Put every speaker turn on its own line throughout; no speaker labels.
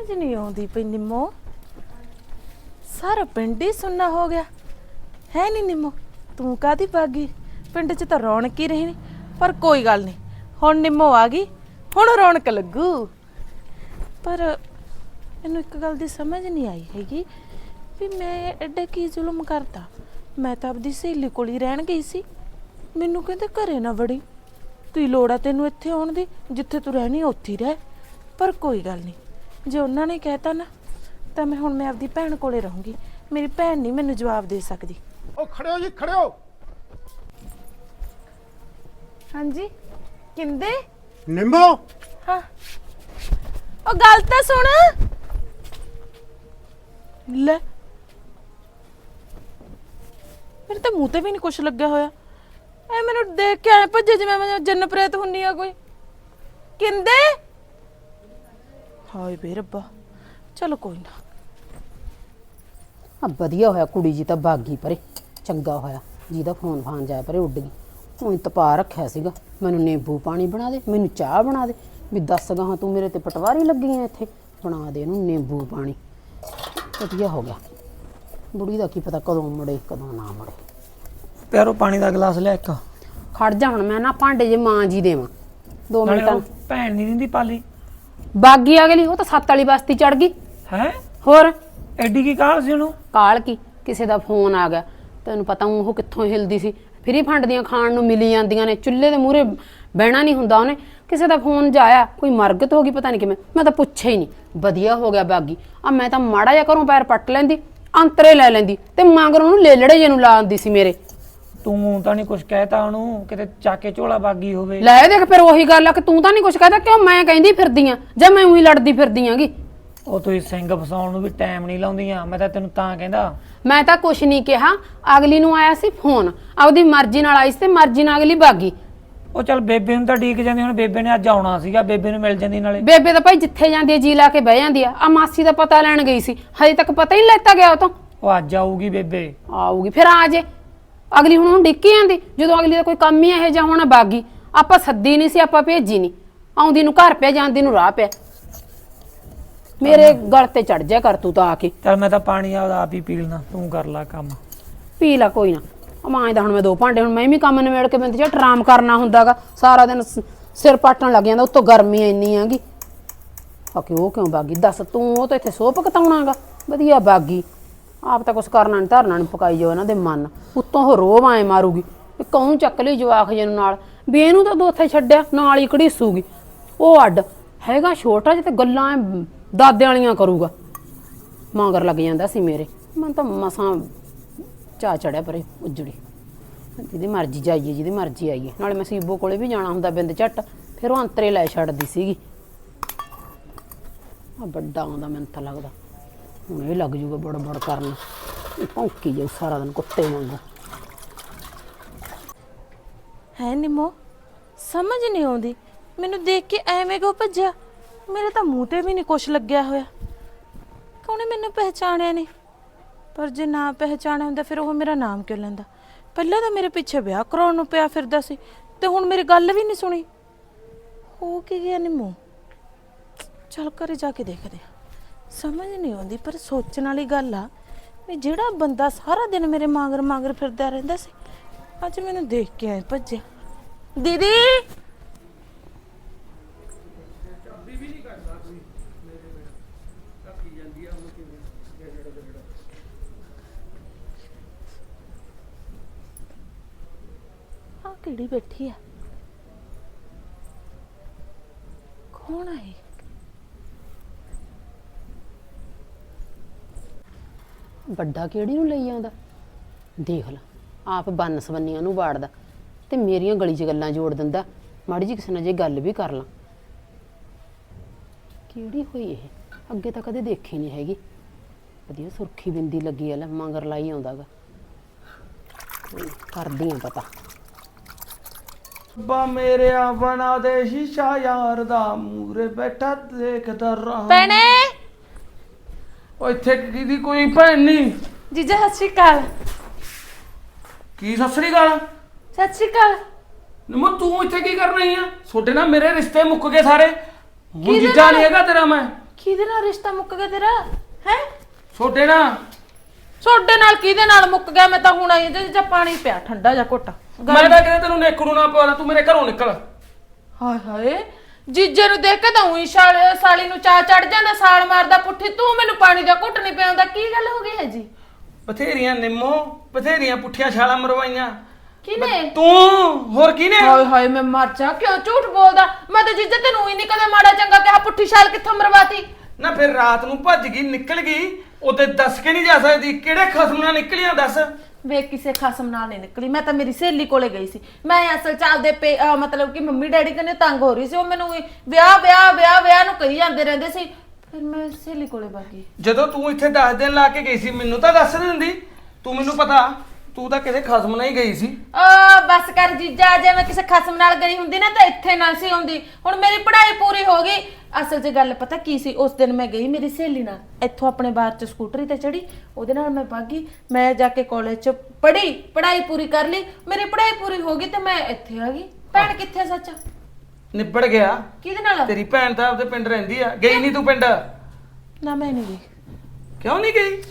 ਸਮਝ ਨਹੀਂ ਆਉਂਦੀ ਪਈ ਨਿੰਮੋ। ਸਾਰਾ ਪਿੰਡ ਹੀ ਸੁੰਨਾ ਹੋ ਗਿਆ। ਹੈ ਨਹੀਂ ਨਿੰਮੋ, ਤੂੰ ਕਾਦੀ ਭਾਗੀ? ਪਿੰਡ 'ਚ ਤਾਂ ਰੌਣਕ ਹੀ ਰਹੀ ਪਰ ਕੋਈ ਗੱਲ ਨਹੀਂ ਹੁਣ ਨਿੰਮੋ ਆ ਗਈ, ਹੁਣ ਰੌਣਕ ਲੱਗੂ। ਪਰ ਮੈਨੂੰ ਇੱਕ ਗੱਲ ਦੀ ਸਮਝ ਨਹੀਂ ਆਈ ਹੈਗੀ, ਵੀ ਮੈਂ ਐਡਾ ਕੀ ਜ਼ੁਲਮ ਕਰਤਾ? ਮੈਂ ਤਾਂ ਆਪਦੀ ਸਹੇਲੀ ਕੋਲ ਹੀ ਰਹਿਣ ਗਈ ਸੀ। ਮੈਨੂੰ ਕਹਿੰਦੇ ਘਰੇ ਨਾ ਵੜੀ। ਤੂੰ ਲੋੜ ਆ ਤੈਨੂੰ ਇੱਥੇ ਆਉਣ ਦੀ, ਜਿੱਥੇ ਤੂੰ ਰਹਿਣੀ ਉੱਥੇ ਰਹਿ। ਪਰ ਕੋਈ ਗੱਲ ਨਹੀਂ ਜੇ ਉਹਨਾਂ ਨੇ ਕਹਿਤਾ ਨਾ ਤਾਂ ਮੈਂ ਹੁਣ ਮੈਂ ਆਪਦੀ ਭੈਣ ਕੋਲੇ ਰਹੂੰਗੀ। ਮੇਰੀ ਭੈਣ ਨਹੀਂ ਮੈਨੂੰ ਜਵਾਬ ਦੇ ਸਕਦੀ।
ਉਹ ਖੜਿਓ ਜੀ ਖੜਿਓ।
ਹਾਂਜੀ ਕਿੰਦੇ?
ਨਿੰਮੋ।
ਹਾਂ। ਉਹ ਗੱਲ ਤਾਂ ਸੁਣ। ਲੈ। ਮੇਰੇ ਤਾਂ ਮੂੰਹ ਤੇ ਵੀ ਨਹੀਂ ਕੁਛ ਲੱਗਿਆ ਹੋਇਆ। ਐ ਮੈਨੂੰ ਦੇਖ ਕੇ ਐ ਭੱਜੇ ਜਿਵੇਂ ਮੈਂ ਜਨ ਪ੍ਰੇਤ ਹੁੰਨੀ ਆ ਕੋਈ। ਕਿੰਦੇ? ਹਾਏ ਬੇ ਰੱਬਾ। ਚਲੋ ਕੋਈ ਨਾ।
ਆ ਵਧੀਆ ਹੋਇਆ ਕੁੜੀ ਜੀ ਤਾਂ ਬਾਗੀ ਪਰੇ ਚੰਗਾ ਹੋਇਆ। ਜਿਹਦਾ ਫੋਨ ਫਾਨ ਜਾਇਆ ਪਰੇ ਉੱਡ ਗਈ। ਉਹ ਤਪਾ ਰੱਖਿਆ ਸੀਗਾ। ਮੈਨੂੰ ਨਿੰਬੂ ਪਾਣੀ ਬਣਾ ਦੇ ਮੈਨੂੰ ਚਾਹ ਬਣਾ ਦੇ। ਵੀ ਦੱਸ ਗਾਹਾਂ ਤੂੰ ਮੇਰੇ ਤੇ ਪਟਵਾਰੀ ਲੱਗੀ ਐ ਇੱਥੇ? ਬਣਾ ਦੇ ਇਹਨੂੰ ਨਿੰਬੂ ਪਾਣੀ। ਵਧੀਆ ਹੋ ਗਿਆ। ਬੁੜੀ ਦਾ ਕੀ ਪਤਾ ਕਦੋਂ ਮੁੜੇ ਕਦੋਂ ਨਾ ਮੁੜੇ।
ਪਿਆਰੋ ਪਾਣੀ ਦਾ ਗਲਾਸ ਲਿਆ ਇੱਕ।
ਖੜ ਜਾ ਹੁਣ ਮੈਂ ਨਾ ਭਾਂਡੇ ਜੇ ਮਾਂ ਜੀ ਦੇਵਾਂ। ਦੋ
ਨਾਲੇ
ਮਿੰਟਾਂ।
ਉਹ ਭੈਣ ਨਹੀਂ ਦਿੰਦੀ ਪਾਲੀ।
ਬਾਗੀ ਆ ਗਈ ਉਹ ਤਾਂ ਸੱਤ ਵਾਲੀ ਬਸਤੀ ਚੜ ਗਈ।
ਹੈ?
ਹੋਰ?
ਐਡੀ ਕੀ ਕਾਲ ਸੀ ਉਹਨੂੰ?
ਕਾਲ ਕੀ? ਕਿਸੇ ਦਾ ਫੋਨ ਆ ਗਿਆ। ਤੈਨੂੰ ਪਤਾ ਉਹ ਕਿੱਥੋਂ ਹਿਲਦੀ ਸੀ। ਫਰੀ ਫੰਡ ਦੀਆਂ ਖਾਣ ਨੂੰ ਮਿਲੀ ਜਾਂਦੀਆਂ ਨੇ। ਚੁੱਲ੍ਹੇ ਦੇ ਮੂਹਰੇ ਬਹਿਣਾ ਨਹੀਂ ਹੁੰਦਾ ਉਹਨੇ। ਕਿਸੇ ਦਾ ਫੋਨ ਜਾਇਆ ਕੋਈ ਮਰਗਤ ਹੋ ਗਈ ਪਤਾ ਨਹੀਂ ਕਿਵੇਂ। ਮੈਂ ਤਾਂ ਪੁੱਛਿਆ ਹੀ ਨਹੀਂ। ਵਧੀਆ ਹੋ ਗਿਆ ਬਾਗੀ। ਆ ਮੈਂ ਤਾਂ ਮਾੜਾ ਜਿਹਾ ਘਰੋਂ ਪੈਰ ਪੱਟ ਲੈਂਦੀ ਅੰਤਰੇ ਲੈ ਲੈਂਦੀ ਤੇ ਮਗਰ ਉਹਨੂੰ ਲੇਲੜੇ ਜੇ ਨੂੰ ਲਾ ਆਂਦੀ ਸੀ ਮੇਰੇ।
ਤੂੰ ਤਾਂ ਨਹੀਂ ਕੁਝ ਕਹਿਤਾ ਉਹਨੂੰ ਕਿਤੇ ਚਾਕੇ ਝੋਲਾ ਬਾਗੀ ਹੋਵੇ।
ਲੈ ਦੇਖ ਫਿਰ ਉਹੀ ਗੱਲ ਆ ਕਿ ਤੂੰ ਤਾਂ ਨਹੀਂ ਕੁਛ ਕਹਦਾ ਕਿਉਂ ਮੈਂ ਕਹਿੰਦੀ ਫਿਰਦੀ ਆ? ਜਾਂ ਮੈਂ ਉਹੀ ਲੜਦੀ ਫਿਰਦੀ ਆਂਗੀ
ਉਹ ਤੁਸੀਂ ਸਿੰਘ ਫਸਾਉਣ ਨੂੰ ਵੀ ਟਾਈਮ ਨਹੀਂ ਲਾਉਂਦੀਆਂ ਮੈਂ ਤਾਂ ਤੈਨੂੰ ਤਾਂ ਕਹਿੰਦਾ।
ਮੈਂ ਤਾਂ ਕੁਛ ਨਹੀਂ ਕਿਹਾ ਅਗਲੀ ਨੂੰ ਆਇਆ ਸੀ ਫੋਨ। ਆਪਦੀ ਮਰਜ਼ੀ ਨਾਲ ਆਈ ਸੀ ਤੇ ਮਰਜ਼ੀ ਨਾਲ ਅਗਲੀ ਬਾਗੀ।
ਉਹ ਚੱਲ ਬੇਬੇ ਨੂੰ ਤਾਂ ਡੀਕ ਜਾਂਦੀ ਹੁਣ ਬੇਬੇ ਨੇ ਅੱਜ ਆਉਣਾ ਸੀਗਾ ਬੇਬੇ ਨੂੰ ਮਿਲ ਜਾਂਦੀ ਨਾਲੇ।
ਬੇਬੇ ਤਾਂ ਭਾਈ ਜਿੱਥੇ ਜਾਂਦੀ ਹੈ ਜੀ ਲਾ ਕੇ ਬਹਿ ਜਾਂਦੀ ਆ। ਆ ਮਾਸੀ ਦਾ ਪਤਾ ਲੈਣ ਗਈ ਸੀ ਹਜੇ ਤੱਕ ਪਤਾ ਹੀ ਨਹੀਂ ਲੈਤਾ ਗਿਆ ਉਹ ਤੋਂ।
ਉਹ ਅੱਜ ਆਊਗੀ ਬੇਬੇ।
ਆਊਗੀ ਫਿਰ ਆ ਜੇ। ਅਗਲੀ ਹੁਣ ਹੁਣ ਡਿੱਕੀ ਜਾਂਦੀ ਜਦੋਂ ਅਗਲੀ ਦਾ ਕੋਈ ਕੰਮ ਹੀ ਇਹੋ ਜਿਹਾ ਹੋਣਾ ਬਾਗੀ ਆਪਾਂ ਸੱਦੀ ਨਹੀਂ ਸੀ ਆਪਾਂ ਭੇਜੀ ਨਹੀਂ। ਆਉਂਦੀ ਨੂੰ ਘਰ ਪਿਆ ਜਾਂਦੀ ਨੂੰ ਰਾਹ ਪਿਆ। ਮੇਰੇ ਗਲ ਤੇ ਚੜ ਜਾ ਕਰ ਤੂੰ ਤਾਂ ਆ ਕੇ।
ਚੱਲ ਮੈਂ ਤਾਂ ਪਾਣੀ ਆਪਦਾ ਆਪ ਹੀ ਪੀ ਲੈਣਾ ਤੂੰ ਕਰ ਲੈ ਕੰਮ।
ਪੀ ਲਾ ਕੋਈ ਨਾ। ਮਾਂ ਦਾ ਹੁਣ ਮੈਂ ਦੋ ਭਾਂਡੇ ਹੁਣ ਮੈਂ ਵੀ ਕੰਮ ਨਿਬੇੜ ਕੇ ਬੰਦੇ ਚ ਆਰਾਮ ਕਰਨਾ ਹੁੰਦਾਗਾ। ਸਾਰਾ ਦਿਨ ਸ- ਸਿਰ ਪਾਟਣ ਲੱਗ ਜਾਂਦਾ ਉੱਤੋਂ ਗਰਮੀ ਇੰਨੀ ਆਂਗੀ। ਆਕੇ ਉਹ ਕਿਉਂ ਬਾਗੀ? ਦੱਸ ਤੂੰ ਉਹ ਤਾਂ ਇੱਥੇ ਸੋਪ ਕਤਾਉਣਾਗਾ ਵਧੀਆ ਬਾਗੀ। ਆਪ ਤਾਂ ਕੁਛ ਕਰਨਾ ਨਹੀਂ ਧਰਨਾ ਨਹੀਂ ਪਕਾਈ ਜੋ ਇਹਨਾਂ ਦੇ ਮਨ। ਉੱਤੋਂ ਉਹ ਰੋਹ ਆਏ ਮਾਰੂਗੀ ਵੀ ਕੌਣ ਚੱਕ ਲਈ ਜਵਾਖ ਜੇ ਨੂੰ ਨਾਲ। ਵੀ ਇਹਨੂੰ ਤਾਂ ਤੂੰ ਉੱਥੇ ਛੱਡਿਆ, ਨਾਲ ਹੀ ਘੜੀਸੂਗੀ। ਉਹ ਅੱਡ, ਹੈਗਾ ਛੋਟਾ ਜਿਹਾ ਤੇ ਗੱਲਾਂ ਐਂ ਦਾਦੇ ਵਾਲੀਆਂ ਕਰੂਗਾ। ਮਾਂਗਰ ਲੱਗ ਜਾਂਦਾ ਸੀ ਮੇਰੇ। ਮੈਂ ਤਾਂ ਮਸਾਂ ਚਾ ਚੜਿਆ ਪਰੇ ਉਜੜੀ। ਜਿਹਦੀ ਮਰਜ਼ੀ ਜਾਈਏ, ਜਿਹਦੀ ਮਰਜ਼ੀ ਆਈਏ। ਨਾਲੇ ਮੈਂ ਸੀਬੋ ਕੋਲੇ ਵੀ ਜਾਣਾ ਹੁੰਦਾ ਬਿੰਦ ਝੱਟ, ਫਿਰ ਉਹ ਅੰਤਰੇ ਲੈ ਛੱਡਦੀ ਸੀਗੀ। ਆ ਵੱਡਾ ਆਉਂਦਾ ਮੈਨੂੰ ਤਾਂ ਲੱਗਦਾ। ਹੁਣ ਇਹ ਲੱਗ ਜੂਗਾ ਬੜ ਬੜ ਕਰਨ। ਇਹ ਭੌਂਕੀ ਜਾਊ ਸਾਰਾ ਦਿਨ ਕੁੱਤੇ ਵਾਂਗੂ।
ਹੈ ਨਿੰਮੋ, ਸਮਝ ਨਹੀਂ ਆਉਂਦੀ। ਮੈਨੂੰ ਦੇਖ ਕੇ ਐਵੇਂ ਕਿਉਂ ਭੱਜਿਆ? ਮੇਰੇ ਤਾਂ ਮੂੰਹ ਤੇ ਵੀ ਨਹੀਂ ਕੁਛ ਲੱਗਿਆ ਹੋਇਆ। ਕੌਣੇ ਮੈਨੂੰ ਪਹਿਚਾਣਿਆ ਨਹੀਂ ਪਰ ਜੇ ਨਾ ਪਹਿਚਾਣਿਆ ਹੁੰਦਾ, ਫਿਰ ਉਹ ਮੇਰਾ ਨਾਮ ਕਿਉਂ ਲੈਂਦਾ? ਪਹਿਲਾਂ ਤਾਂ ਮੇਰੇ ਪਿੱਛੇ ਵਿਆਹ ਕਰਾਉਣ ਨੂੰ ਪਿਆ ਫਿਰਦਾ ਸੀ, ਤੇ ਹੁਣ ਮੇਰੀ ਗੱਲ ਵੀ ਨਹੀਂ ਸੁਣੀ। ਹੋ ਕੀ ਗਿਆ ਨਿੰਮੋ? ਚੱਲ ਘਰੇ ਜਾ ਕੇ ਦੇਖਦੇ ਆ ਸਮਝ ਨਹੀਂ ਆਉਂਦੀ ਪਰ ਸੋਚਣ ਵਾਲੀ ਗੱਲ ਆ ਵੀ ਜਿਹੜਾ ਬੰਦਾ ਸਾਰਾ ਦਿਨ ਮੇਰੇ ਮਾਂਗਰ ਮਾਂਗਰ ਫਿਰਦਾ ਰਹਿੰਦਾ ਸੀ ਅੱਜ ਮੈਨੂੰ ਦੇਖ ਕੇ ਐ ਭੱਜਿਆ। ਦੀਦੀ! ਆ ਕਿਹੜੀ ਬੈਠੀ ਆ? ਕੌਣ ਆ ਇਹ?
ਵੱਡਾ ਕਿਹੜੀ ਨੂੰ ਲਈ ਆਉਂਦਾ? ਦੇਖ ਲਾ ਆਪ ਬੰਨ ਸਵੰਨੀਆਂ ਨੂੰ ਵਾੜਦਾ ਤੇ ਮੇਰੀਆਂ ਗਲੀ 'ਚ ਗੱਲਾਂ ਜੋੜ ਦਿੰਦਾ। ਮਾੜੀ ਜੀ ਕਿਸੇ ਨਾਲ ਜੇ ਗੱਲ ਵੀ ਕਰ ਲਾਂ। ਕਿਹੜੀ ਹੋਈ ਇਹ? ਅੱਗੇ ਤਾਂ ਕਦੇ ਦੇਖੀ ਨਹੀਂ ਹੈਗੀ। ਵਧੀਆ ਸੁਰਖੀ ਬਿੰਦੀ ਲੱਗੀ ਆ ਲੈ ਮਗਰ ਲਾਈ ਆਉਂਦਾਗਾ। ਕਰਦੀ ਆ ਪਤਾ।
ਬਾ ਮੇਰਿਆ ਬਣਾ ਦੇ ਸ਼ੀਸ਼ਾ ਯਾਰ ਦਾ ਮੂਰੇ ਬੈਠਾ ਦੇਖਦਾ ਰਹਾ।
ਭੈਣੇ!
ਓ ਇੱਥੇ ਕਿਹਦੀ ਕੋਈ ਭੈਣ ਨਹੀਂ?
ਜੀਜਾ ਸਤਿ ਸ਼੍ਰੀ ਅਕਾਲ।
ਕੀ ਸਸਰੀ ਗਾਲ
ਸਤਿ ਸ਼੍ਰੀ ਅਕਾਲ।
ਨਮੋ ਤੂੰ ਇੱਥੇ ਕੀ ਕਰ ਰਹੀ ਆ? ਛੋਟੇ ਨਾਲ ਮੇਰੇ ਰਿਸ਼ਤੇ ਮੁੱਕ ਗਏ ਸਾਰੇ। ਹੁਣ ਜੀਜਾ ਨਹੀਂ ਹੈਗਾ ਤੇਰਾ ਮੈਂ।
ਕਿਹਦੇ ਨਾਲ ਰਿਸ਼ਤਾ ਮੁੱਕ ਗਿਆ ਤੇਰਾ? ਹੈ?
ਛੋਟੇ ਨਾ
ਛੋਡੇ ਨਾਲ ਕਿਹਦੇ ਨਾਲ ਮੁੱਕ ਗਿਆ? ਮੈਂ ਤਾਂ ਹੁਣ ਆਈ ਜੇ ਜਾਂ ਪਾਣੀ ਪਿਆ ਠੰਡਾ ਜਾਂ ਘੁੱਟ।
ਮੈਂ ਤਾਂ ਕਹਿੰਦਾ ਤੈਨੂੰ ਨੇਕੜੂ ਨਾ ਪਵਾਣਾ ਤੂੰ ਮੇਰੇ ਘਰੋਂ ਨਿਕਲ।
ਹਾਏ ਹਾਏ ਜੀਜੇ ਨੂੰ ਦੇਖ ਕੇ ਤਾਂ ਉਹੀ ਸਾਲ ਸਾਲੀ ਨੂੰ ਚਾ ਚੜ ਜਾਂਦਾ ਸਾਲ ਮਾਰਦਾ ਪੁੱਠੀ ਤੂੰ ਮੈਨੂੰ ਪਾਣੀ ਦਾ ਘੁੱਟ ਨਹੀਂ ਪਿਆਉਂਦਾ ਕੀ ਗੱਲ ਹੋ ਗਈ ਹੈ ਜੀ
ਬਥੇਰੀਆਂ ਨਿੰਮੋ ਬਥੇਰੀਆਂ ਪੁੱਠੀਆਂ ਛਾਲਾਂ ਮਰਵਾਈਆਂ।
ਕਿਨੇ
ਤੂੰ ਹੋਰ ਕਿਹਨੇ?
ਹਾਏ ਹਾਏ ਮੈਂ ਮਰ ਜਾ ਕਿਉਂ ਝੂਠ ਬੋਲਦਾ? ਮੈਂ ਤਾਂ ਜੀਜੇ ਤੈਨੂੰ ਹੀ ਨਹੀਂ ਕਦੇ ਮਾੜਾ ਚੰਗਾ ਕਿਹਾ ਪੁੱਠੀ ਛਾਲ ਕਿੱਥੋਂ ਮਰਵਾਤੀ?
ਨਾ ਫਿਰ ਰਾਤ ਨੂੰ ਭੱਜ ਗਈ ਨਿਕਲ ਗਈ ਉਹਦੇ ਦੱਸ ਕੇ ਨਹੀਂ ਜਾ ਸਕਦੀ ਕਿਹੜੇ ਖਸਮ ਨਾਲ ਨਿਕਲੀਆਂ ਦੱਸ?
ਵੇ ਕਿਸੇ ਖਾਸਮ ਨਾਲ ਨਹੀਂ ਨਿਕਲੀ। ਮੈਂ ਤਾਂ ਮੇਰੀ ਸਹੇਲੀ ਕੋਲੇ ਗਈ ਸੀ। ਮੈਂ ਅਸਲ ਚ ਆਪਦੇ ਪੇ ਅਹ ਮਤਲਬ ਕਿ ਮੰਮੀ ਡੈਡੀ ਕਨੇ ਤੰਗ ਹੋ ਰਹੀ ਸੀ। ਉਹ ਮੈਨੂੰ ਵੀ ਵਿਆਹ ਵਿਆਹ ਵਿਆਹ ਵਿਆਹ ਨੂੰ ਕਹੀ ਜਾਂਦੇ ਰਹਿੰਦੇ ਸੀ। ਫਿਰ ਮੈਂ ਸਹੇਲੀ ਕੋਲੇ ਬਾਗੀ
ਜਦੋਂ ਤੂੰ ਇੱਥੇ 10 ਦਿਨ ਲਾ ਕੇ ਗਈ ਸੀ, ਮੈਨੂੰ ਤਾਂ ਦੱਸ ਦਿੰਦੀ। ਤੂੰ ਮੈਨੂੰ ਪਤਾ। ਤੂੰ ਤਾਂ ਕਿਸੇ ਖਸਮ ਨਾਲ ਹੀ ਗਈ ਸੀ।
ਆ ਬਸ ਕਰ ਜੀਜਾ ਜੇ ਮੈਂ ਕਿਸੇ ਖਸਮ ਨਾਲ ਗਈ ਹੁੰਦੀ ਨਾ ਤਾਂ ਇੱਥੇ ਨਾ ਸੀ ਆਉਂਦੀ। ਹੁਣ ਮੇਰੀ ਪੜ੍ਹਾਈ ਪੂਰੀ ਹੋ ਗਈ। ਅਸਲ 'ਚ ਗੱਲ ਪਤਾ ਕੀ ਸੀ? ਉਸ ਦਿਨ ਮੈਂ ਗਈ ਮੇਰੀ ਸਹੇਲੀ ਨਾਲ। ਇੱਥੋਂ ਆਪਣੇ ਬਾਹਰ 'ਚ ਸਕੂਟਰੀ ਤੇ ਚੜੀ ਉਹਦੇ ਨਾਲ ਮੈਂ ਭਾਗੀ ਮੈਂ ਜਾ ਕੇ ਕਾਲਜ 'ਚ ਪੜ੍ਹੀ ਪੜ੍ਹਾਈ ਪੂਰੀ ਕਰ ਲਈ। ਮੇਰੀ ਪੜ੍ਹਾਈ ਪੂਰੀ ਹੋ ਗਈ ਤੇ ਮੈਂ ਇੱਥੇ ਆ ਗਈ। ਭੈਣ ਕਿੱਥੇ ਸੱਚ?
ਨਿਬੜ ਗਿਆ।
ਕਿਹਦੇ ਨਾਲ?
ਤੇਰੀ ਭੈਣ ਤਾਂ ਆਪਦੇ ਪਿੰਡ ਰਹਿੰਦੀ ਆ। ਗਈ ਨਹੀਂ ਤੂੰ ਪਿੰਡ?
ਨਾ ਮੈਂ ਨਹੀਂ ਗਈ।
ਕਿਉਂ ਨਹੀਂ ਗਈ?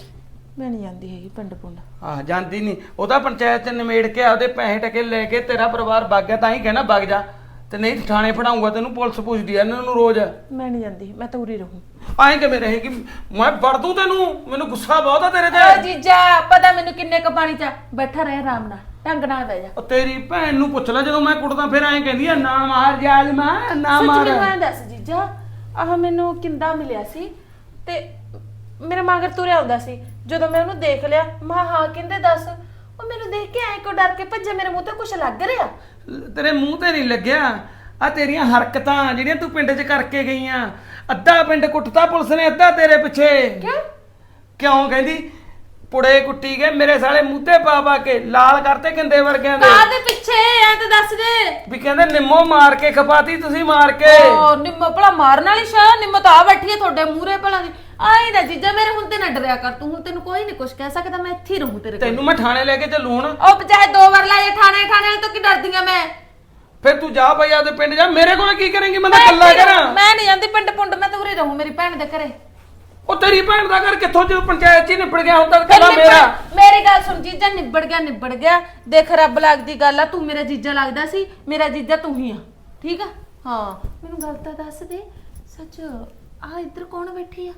ਮੈਂ ਨਹੀਂ ਜਾਂਦੀ ਹੈਗੀ ਪਿੰਡ ਪੁੰਡ।
ਆਹ ਜਾਂਦੀ ਨਹੀਂ। ਉਹਦਾ ਪੰਚਾਇਤ ਚ ਨਿਮੇੜ ਕੇ ਆਪਦੇ ਪੈਸੇ ਟਕੇ ਲੈ ਕੇ ਤੇਰਾ ਪਰਿਵਾਰ ਵਗ ਗਿਆ ਤਾਂ ਹੀ ਕਹਿਣਾ ਵਗ ਜਾ। ਤੇ ਨਹੀਂ ਤਾਂ ਥਾਣੇ ਫੜਾਉਂਗਾ ਤੈਨੂੰ ਪੁਲਿਸ ਪੁੱਛਦੀ ਆ ਇਹਨਾਂ ਨੂੰ ਰੋਜ਼।
ਮੈਂ ਨਹੀਂ ਜਾਂਦੀ ਮੈਂ ਤਾਂ ਉਰੀ ਰਹੂੰ।
ਐਂ ਕਿਵੇਂ ਰਹੇਗੀ? ਮੈਂ ਵੜ ਦੂੰ ਤੈਨੂੰ? ਮੈਨੂੰ ਗੁੱਸਾ ਬਹੁਤ ਆ ਤੇਰੇ
ਓ
ਤੇ
ਜੀਜਾ ਪਤਾ ਮੈਨੂੰ ਕਿੰਨੇ ਕ ਪਾਣੀ 'ਚ ਬੈਠਾ ਰਹਿ ਆਰਾਮ ਨਾਲ। ਢੰਗ ਨਾਲ ਬਹਿ ਜਾ।
ਉਹ ਤੇਰੀ ਭੈਣ ਨੂੰ ਪੁੱਛ ਲੈ ਜਦੋਂ ਮੈਂ ਕੁੱਟਦਾ ਫਿਰ ਐਂ ਕਹਿੰਦੀ ਆ ਨਾ ਮਾਰ ਜਾਲ ਮਾਂ ਨਾ
ਸੱਚ
ਮਾਰ।
ਮੈਨੂੰ ਐਂ ਦੱਸ ਜੀਜਾ ਆਹ ਮੈਨੂੰ ਕਿੰਦਾ ਮਿਲਿਆ ਸੀ? ਤੇ ਮੇਰੇ ਮਗਰ ਤੁਰਿਆ ਆਉਂਦਾ ਸੀ। ਜਦੋਂ ਮੈਂ ਉਹਨੂੰ ਦੇਖ ਲਿਆ ਮਾ ਹਾਂ ਕਹਿੰਦੇ ਦੱਸ। ਉਹ ਮੈਨੂੰ ਦੇਖ ਕੇ ਐਂ ਕੋ ਡਰ ਕੇ ਭੱਜਿਆ? ਮੇਰੇ ਮੂੰਹ ਤੇ ਕੁਝ ਲੱਗ ਰਿਹਾ?
ਤੇਰੇ ਮੂੰਹ ਤੇ ਨਹੀਂ ਲੱਗਿਆ? ਆ ਤੇਰੀਆਂ ਹਰਕਤਾਂ ਜਿਹੜੀਆਂ ਤੂੰ ਪਿੰਡ 'ਚ ਕਰਕੇ ਗਈਆਂ। ਅੱਧਾ ਪਿੰਡ ਕੁੱਟਤਾ ਪੁਲਿਸ ਨੇ ਅੱਧਾ ਤੇਰੇ ਪਿੱਛੇ।
ਕਿਉਂ?
ਕਿਉਂ ਕਹਿੰਦੀ? ਪੁੜੇ ਕੁੱਟੀ ਗਏ ਮੇਰੇ ਸਾਲੇ ਮੂੰਹ ਤੇ ਪਾ ਪਾ ਕੇ ਲਾਲ ਕਰਤੇ ਕਿੰਦੇ ਵਰਗਿਆਂ ਦੇ।
ਕਾਹਦੇ ਪਿੱਛੇ? ਐ ਤਾਂ ਦੱਸ ਦੇ।
ਵੀ ਕਹਿੰਦੇ ਨਿੰਮੋ ਮਾਰ ਕੇ ਖਪਾਤੀ ਤੁਸੀਂ ਮਾਰ ਕੇ।
ਓ ਨਿੰਮੋ ਭਲਾ ਮਾਰਨ ਵਾਲੀ ਸ਼ਾ? ਨਿੰਮੋ ਤਾਂ ਆ ਬੈਠੀ ਹੈ ਤੁਹਾਡੇ ਮੂਹਰੇ ਭਲਾ। ਦੀ ਆਈ ਨਾ ਜੀਜਾ ਮੇਰੇ ਹੁਣ ਤੇ ਨਾ ਡਰਿਆ ਕਰ ਤੂੰ ਹੁਣ ਤੈਨੂੰ ਕੋਈ ਨਹੀਂ ਕੁਝ ਕਹਿ ਸਕਦਾ ਮੈਂ ਇੱਥੇ ਹੀ ਰਹੂੰ ਤੇਰੇ ਕੋਲ।
ਤੈਨੂੰ ਮੈਂ ਥਾਣੇ ਲੈ ਕੇ ਚੱਲੂ ਹੁਣ
ਉਹ ਚਾਹੇ ਦੋ ਵਾਰ ਲਾਏ ਠਾਣੇ ਵਾਲੇ ਤੋਂ ਕੀ ਡਰਦੀ ਆ ਮੈਂ?
ਫਿਰ ਤੂੰ ਜਾ ਬਈ ਆਪਦੇ ਪਿੰਡ ਜਾ ਮੇਰੇ ਕੋਲ ਕੀ ਕਰੇਂਗੀ? ਮੈਂ ਤਾਂ ਇਕੱਲਾ
ਇੱਥੇ ਰਹੂੰ।
ਕਰਾਂ
ਮੈਂ ਨਹੀਂ ਜਾਂਦੀ ਪਿੰਡ ਪੁੰਡ ਮੈਂ ਤਾਂ ਉਰੇ ਰਹੂੰ ਮੇਰੀ ਭੈਣ ਦੇ ਘਰੇ।
ਉਹ ਤੇਰੀ ਭੈਣ ਦਾ ਘਰ ਕਿੱਥੋਂ ਜਦੋਂ ਪੰਚਾਇਤ 'ਚ ਹੀ ਨਿਪੜ ਗਿਆ ਹੁਣ
ਫਿਰ
ਕੱਲਾ ਮੇਰਾ।
ਨਿਬੜ- ਮੇਰੀ ਗੱਲ ਸੁਣ ਜੀਜਾ ਨਿਬੜ ਗਿਆ ਨਿਬੜ ਗਿਆ। ਦੇਖ ਰੱਬ ਲੱਗਦੀ ਗੱਲ ਆ ਤੂੰ ਮੇਰਾ ਜੀਜਾ ਲੱਗਦਾ ਸੀ ਮੇਰਾ ਜੀਜਾ ਤੂੰ ਹੀ ਆ ਠੀਕ ਆ? ਹਾਂ। ਮੈਨੂੰ ਗੱਲ ਤਾਂ ਦੱਸ ਦੇ ਸੱਚ ਆ ਇੱਧਰ ਕੌਣ ਬੈਠੀ ਆ?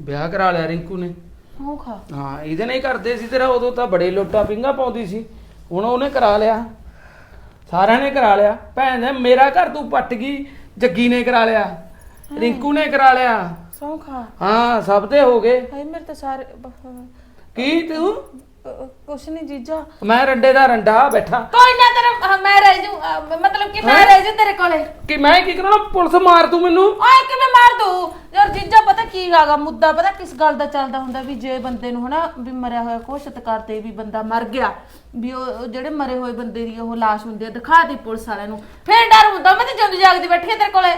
ਵਿਆਹ ਕਰਾ ਲਿਆ ਰਿੰਕੂ ਨੇ।
ਹੋ ਖਾ
ਹਾਂ ਇਹਦੇ ਨਾਲ ਹੀ ਕਰਦੇ ਸੀ ਤੇਰਾ ਉਦੋਂ ਤਾਂ ਬੜੇ ਲੋਟਾ ਪਿੰਗਾ ਪਾਉਂਦੀ ਸੀ। ਹੁਣ ਉਹਨੇ ਕਰਾ ਲਿਆ। ਸਾਰਿਆਂ ਨੇ ਕਰਾ ਲਿਆ। ਭੈਣ ਨੇ ਮੇਰਾ ਘਰ ਤੂੰ ਪੱਟ ਗਈ ਜੱਗੀ ਨੇ ਕਰਾ ਲਿਆ। ਰਿੰਕੂ ਨੇ ਕਰਾ ਲਿਆ।
ਸੌ ਖਾ
ਹਾਂ ਸਭ ਤੇ ਹੋ ਗਏ।
ਹਾਏ ਮੇਰੇ ਤਾਂ ਸਾਰੇ
ਕੀ ਤੂੰ?
ਅ- ਕੁਛ ਨਹੀਂ ਜੀਜਾ।
ਮੈਂ ਰੰਡੇ ਦਾ ਰੰਡਾ ਬੈਠਾ।
ਕੋਈ ਨਾ ਤੇਰਾ ਮੈਂ ਰਹਿ ਜੂ। ਮਤਲਬ ਕਿ ਮੈਂ ਰਹਿ ਜੂ ਤੇਰੇ ਕੋਲੇ?
ਕਿ ਮੈਂ ਕੀ ਕਰਾਉਣਾ ਪੁਲਿਸ ਮਾਰ ਤੂੰ ਮੈਨੂੰ।
ਓਏ ਕਿਵੇਂ ਮਾਰ ਦੂ ਯਾਰ ਜੀਜਾ ਪਤਾ ਕੀ ਹੈਗਾ? ਮੁੱਦਾ ਪਤਾ ਕਿਸ ਗੱਲ ਦਾ ਚੱਲਦਾ ਹੁੰਦਾ ਵੀ ਜੇ ਬੰਦੇ ਨੂੰ ਹਨਾ ਵੀ ਮਰਿਆ ਹੋਇਆ ਘੋਸ਼ਿਤ ਕਰਦੇ ਵੀ ਬੰਦਾ ਮਰ ਗਿਆ ਵੀ ਉਹ ਜਿਹੜੇ ਮਰੇ ਹੋਏ ਬੰਦੇ ਦੀ ਉਹ ਲਾਸ਼ ਹੁੰਦੀ ਆ ਦਿਖਾ ਦੀ ਪੁਲਿਸ ਵਾਲਿਆਂ ਨੂੰ। ਫੇਰ ਡਰ ਹੁੰਦਾ ਮੈਂ ਤੇ ਜੰਗ ਜਾਗਦੀ ਬੈਠੀ ਆ ਤੇਰੇ ਕੋਲੇ।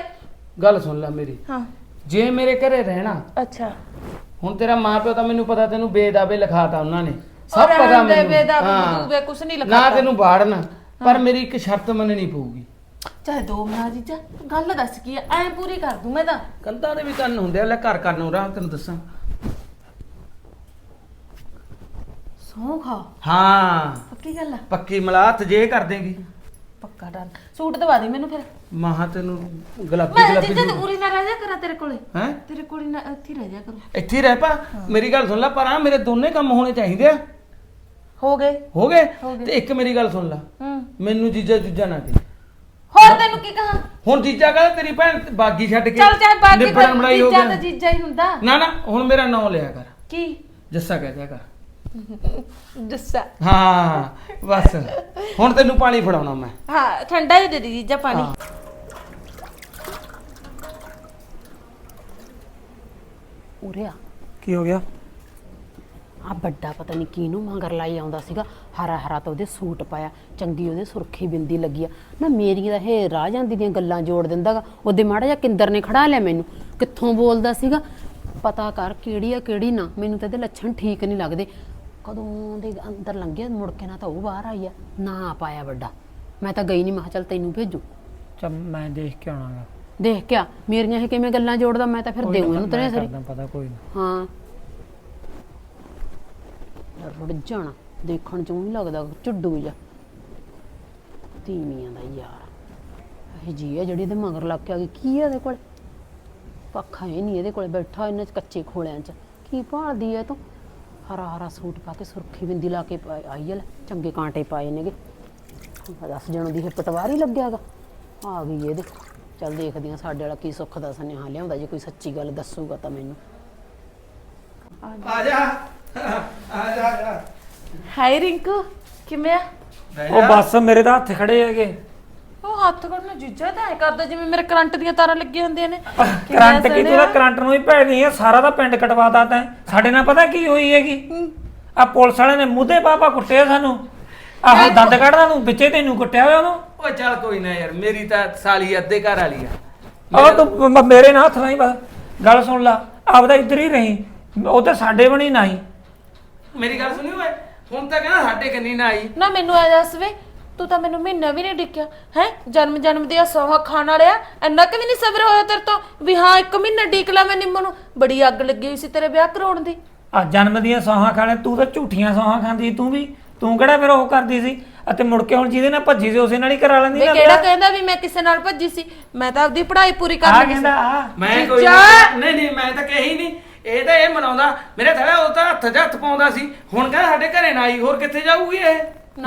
ਗੱਲ ਸੁਣ ਲੈ ਮੇਰੀ।
ਹਾਂ।
ਜੇ ਮੇਰੇ ਘਰੇ ਰਹਿਣਾ
ਅੱਛਾ।
ਹੁਣ ਤੇਰਾ ਮਾਂ ਪਿਓ ਤਾਂ ਮੈਨੂੰ ਪਤਾ ਤੈਨੂੰ ਬੇਦਾਵੇ ਲਿਖਾਤਾ ਉਹਨਾਂ ਨੇ। ਸਭ ਪਤਾ
ਦੇ
ਮੈਨੂੰ।
ਬੇਦਾਵੇ
ਹਾਂ।
ਕੁਛ ਨਹੀਂ
ਨਾ
ਲਿਖਾਤਾ।
ਤੈਨੂੰ ਬਾੜਨਾ ਪਰ ਮੇਰੀ ਇੱਕ ਸ਼ਰਤ ਮੰਨਣੀ ਪਊਗੀ।
ਚਾਹੇ ਦੋ ਮਨਾ ਜੀਜਾ ਗੱਲ ਦੱਸ ਕੀ ਆ ਐ ਪੂਰੀ ਕਰ ਦੂੰ ਮੈਂ ਤਾਂ।
ਕੰਧਾਂ ਦੇ ਵੀ ਕੰਨ ਹੁੰਦੇ ਆ ਲੈ ਘਰ ਕਰਨ ਨੂੰ ਰਾਹ ਤੈਨੂੰ ਦੱਸਾਂ।
ਸੌਂ ਖਾ।
ਹਾਂ।
ਪੱਕੀ ਗੱਲ ਆ?
ਪੱਕੀ ਮਲਾਤ ਜੇ ਕਰ ਦੇਗੀ।
ਪੱਕਾ ਡਨ ਸੂਟ ਦਵਾ ਦੇ ਮੈਨੂੰ ਫਿਰ।
ਮਹਾ ਤੈਨੂੰ ਗੁਲਾਬੀ
ਮੈਂ
ਗੁਲਾਬੀ
ਜੀਜਾ ਤੇ ਉਰੀ ਨਾ ਰਹਿ ਜਾ ਕਰਾਂ ਤੇਰੇ ਕੋਲੇ।
ਹੈ?
ਤੇਰੇ ਕੋਲ ਨਾ ਇੱਥੇ ਰਹਿ ਜਾ ਕਰੂੰ।
ਇੱਥੇ ਹੀ ਰਹਿ ਪਾ। ਮੇਰੀ ਗੱਲ ਸੁਣ ਲੈ ਪਰ ਆ ਮੇਰੇ ਦੋਨੇ ਕੰਮ ਹੋਣੇ ਚਾਹੀਦੇ ਆ।
ਹੋ ਗਏ।
ਹੋ ਗਏ?
ਹੋ ਗਏ।
ਤੇ ਇੱਕ ਮੇਰੀ ਗੱਲ ਸੁਣ ਲੈ।
ਹੂੰ।
ਮੈਨੂੰ ਜੀਜਾ ਜੀਜਾ ਨਾ ਦੇ
ਹੋਰ ਤੈਨੂੰ ਕੀ ਕਹਾਂ?
ਹੁਣ ਜੀਜਾ ਕਹਿੰਦਾ ਤੇਰੀ ਭੈਣ ਬਾਗੀ ਛੱਡ ਕੇ
ਚੱਲ ਚਾਹੇ ਬਾਕੀ
ਨਿਬੜਨ ਬਣਾਈ ਹੋ
ਜੀਜਾ
ਗਿਆ।
ਤਾਂ ਜੀਜਾ ਹੀ ਹੁੰਦਾ।
ਨਾ ਨਾ ਹੁਣ ਮੇਰਾ ਨਾਂ ਲਿਆ ਕਰ।
ਕੀ?
ਜੱਸਾ ਕਹਿ ਦਿਆ ਕਰ।
ਜੱਸਾ।
ਹਾਂ ਬਸ। ਹੁਣ ਤੈਨੂੰ ਪਾਣੀ ਫੜਾਉਣਾ ਮੈਂ।
ਹਾਂ ਠੰਡਾ ਹੀ ਦੇ ਦੀ ਜੀਜਾ ਪਾਣੀ।
ਹਾਂ।
ਉਰੇ ਆ।
ਕੀ ਹੋ ਗਿਆ?
ਆ ਵੱਡਾ ਪਤਾ ਨਹੀਂ ਕਿਹਨੂੰ ਮੰਗਰ ਲਾਈ ਆਉਂਦਾ ਸੀਗਾ। ਹਰਾ ਹਰਾ ਤਾਂ ਉਹਦੇ ਸੂਟ ਪਾਇਆ ਚੰਗੀ ਉਹਦੇ ਸੁਰਖੀ ਬਿੰਦੀ ਲੱਗੀ ਆ। ਨਾ ਮੇਰੀ ਦਾ ਇਹ ਰਾਹ ਜਾਂਦੀ ਦੀਆਂ ਗੱਲਾਂ ਜੋੜ ਦਿੰਦਾਗਾ। ਉਹਦੇ ਮਾੜਾ ਜਿਹਾ ਕਿੰਦਰ ਨੇ ਖੜਾ ਲਿਆ ਮੈਨੂੰ। ਕਿੱਥੋਂ ਬੋਲਦਾ ਸੀਗਾ? ਪਤਾ ਕਰ ਕਿਹੜੀ ਆ ਕਿਹੜੀ ਨਾ। ਮੈਨੂੰ ਤਾਂ ਇਹਦੇ ਲੱਛਣ ਠੀਕ ਨਹੀਂ ਲੱਗਦੇ। ਕਦੋਂ ਦੇ ਅੰਦਰ ਲੰਘਿਆ ਮੁੜ ਕੇ ਨਾ ਤਾਂ ਉਹ ਬਾਹਰ ਆਈ ਆ। ਨਾ ਪਾਇਆ ਵੱਡਾ। ਮੈਂ ਤਾਂ ਗਈ ਨਹੀਂ ਮੈਂ ਕਿਹਾ ਚੱਲ ਤੈਨੂੰ ਭੇਜੂ।
ਚੱਲ ਮੈਂ ਦੇਖ ਕੇ ਆਉਣਾਗਾ।
ਦੇਖ ਕਿਆ ਮੇਰੀਆਂ ਇਹ ਕਿਵੇਂ ਗੱਲਾਂ ਜੋੜਦਾ ਮੈਂ ਤਾਂ ਫਿਰ ਦੇਉਂ ਇਹਨੂੰ ਤੇਰੇ ਸਰੀ
ਕਰਦਾ ਪਤਾ ਕੋਈ ਨਾ।
ਹਾਂ। ਰੜ ਜਾਣਾ। ਦੇਖਣ ਚ ਨਹੀਂ ਲੱਗਦਾ ਝੁੱਡੂ ਜਾ ਤੀਵੀਆਂ ਦਾ ਯਾਰ। ਇਹ ਜੀ ਆ ਜਿਹੜੀ ਇਹਦੇ ਮਗਰ ਲੱਗ ਕੇ ਆ ਗਈ। ਕੀ ਆ ਇਹਦੇ ਕੋਲ? ਪੱਖਾ ਇਹ ਨਹੀਂ ਇਹਦੇ ਕੋਲ। ਬੈਠਾ ਇਹਨਾਂ ਚ ਕੱਚੇ ਖੋਲਿਆਂ ਚ। ਕੀ ਭਾਲਦੀ ਐ ਤੂੰ? ਹਰਾ ਹਰਾ ਸੂਟ ਪਾ ਕੇ ਸੁਰਖੀ ਬਿੰਦੀ ਲਾ ਕੇ ਆਈ ਐ ਚੰਗੇ ਕਾਂਟੇ ਪਾਏ ਨੇਗੇ। ਦਸ ਜਣੋਂ ਦੀ ਇਹ ਪਟਵਾਰੀ ਲੱਗਿਆਗਾ ਆ ਗਈ ਇਹਦੇ। ਚੱਲ ਦੇਖਦੀ ਆ ਸਾਡੇ ਵਾਲਾ ਕੀ ਸੁੱਖ ਦਾ ਸੁਨੇਹਾ ਲਿਆਉਂਦਾ। ਜੇ ਕੋਈ ਸੱਚੀ ਗੱਲ ਦੱਸੂਗਾ ਤਾਂ ਮੈਨੂੰ।
ਆ ਜਾ। ਆ ਜਾ ਆ ਜਾ
ਹਾਈ ਰਿੰਕੂ ਕਿਵੇਂ ਆ?
ਉਹ ਬਸ ਮੇਰੇ ਤਾਂ ਹੱਥ ਖੜੇ ਹੈਗੇ।
ਉਹ ਹੱਥ ਕੱਢਣਾ ਜੀਜਾ ਤਾਂ ਐ ਕਰਦਾ ਜਿਵੇਂ ਮੇਰੇ ਕਰੰਟ ਦੀਆਂ ਤਾਰਾਂ ਲੱਗੀਆਂ ਹੁੰਦੀਆਂ ਨੇ।
ਕਰੰਟ ਕੀ ਤੂੰ ਤਾਂ ਕਰੰਟ ਨੂੰ ਹੀ ਭੈਣੀ ਹੈ ਸਾਰਾ ਤਾਂ ਪਿੰਡ ਕਟਵਾਤਾ ਤੈਂ ਸਾਡੇ ਨਾਲ ਪਤਾ ਕੀ ਹੋਈ ਹੈਗੀ? ਆ ਪੁਲਿਸ ਵਾਲਿਆਂ ਨੇ ਮੂਧੇ ਪਾਪਾ ਕੁੱਟਿਆ ਸਾਨੂੰ। ਆਹ ਦੰਦ ਕੱਢਦਾ ਨੂੰ ਵਿੱਚੇ ਤੈਨੂੰ ਕੁੱਟਿਆ ਹੋਇਆ ਉਹਨੂੰ।
ਓ ਚੱਲ ਕੋਈ ਨਾ ਯਾਰ ਮੇਰੀ ਤਾਂ ਸਾਲੀ ਅੱਧੇ ਘਰ ਵਾਲੀ ਆ।
ਆਹ ਤੂੰ ਮ- ਮੇਰੇ ਨਾਲ ਹੱਥ ਨਹੀਂ ਬਸ ਗੱਲ ਸੁਣ ਲਾ ਆਪਦਾ ਇੱਧਰ ਹੀ ਰਹੀ। ਉਹ ਤਾਂ ਸਾਡੇ ਬਣੀ ਨਹੀਂ।
ਮੇਰੀ ਗੱਲ ਸੁਣੀ ਓਏ? ਹੁਣ ਤਾਂ ਕਹਿੰਦਾ ਸਾਡੇ ਕੰਨੀ ਨਾ ਆਈ।
ਨਾ ਮੈਨੂੰ ਐ ਦੱਸ ਵੇ ਤੂੰ ਤਾਂ ਮੈਨੂੰ ਮਹੀਨਾ ਵੀ ਨਹੀਂ ਡਿੱਕਿਆ ਹੈ? ਜਨਮ ਜਨਮ ਦੇ ਸੋਹਾ ਖਾਣ ਵਾਲਿਆ ਇੰਨਾ ਕਿ ਵੀ ਨਹੀਂ ਸਬਰ ਹੋਇਆ ਤੇਰੇ ਤੋਂ ਵੀ ਹਾਂ ਇੱਕ ਮਹੀਨਾ ਡੀਕ ਲਾ ਮੈਂ ਨਿੰਮੋ ਨੂੰ। ਬੜੀ ਅੱਗ ਲੱਗੀ ਹੋਈ ਸੀ ਤੇਰੇ ਵਿਆਹ ਕਰਾਉਣ ਦੀ।
ਆ ਜਨਮ ਦੀਆਂ ਸੌਹਾਂ ਖਾਣੇ ਤੂੰ ਤਾਂ ਝੂਠੀਆਂ ਸੌਹਾਂ ਖਾਂਦੀ ਤੂੰ ਵੀ। ਤੂੰ ਕਿਹੜਾ ਫਿਰ ਉਹ ਕਰਦੀ ਸੀ? ਅਤੇ ਮੁੜ ਕੇ ਹੁਣ ਜਿਹਦੇ ਨਾਲ ਭੱਜੀ ਸੀ ਉਸੇ ਨਾਲ ਹੀ ਕਰਾ ਲੈਂਦੀ
ਵੇ
ਨਾ
ਕਿਹੜਾ ਕਹਿੰਦਾ ਵੀ ਮੈਂ ਕਿਸੇ ਨਾਲ ਭੱਜੀ ਸੀ? ਮੈਂ ਤਾਂ ਆਪਦੀ ਪੜ੍ਹਾਈ ਪੂਰੀ ਕਰ ਲਈ ਸੀ।
ਕਹਿੰਦਾ ਆ।
ਮੈਂ ਕੋਈ! ਨਹੀਂ ਨਹੀਂ ਮੈਂ ਤਾਂ ਕਹੀ ਨਹੀਂ ਇਹ ਤਾਂ ਇਹ ਮਨਾਉਂਦਾ ਮੇਰੇ ਥੜਾ ਉਹ ਤਾਂ ਹੱਥ 'ਚ ਹੱਥ ਪਾਉਂਦਾ ਸੀ। ਹੁਣ ਕਹਿੰਦਾ ਸਾਡੇ ਘਰੇ ਨਾ ਆਈ ਹੋਰ ਕਿੱਥੇ ਜਾਊਗੀ ਇਹ?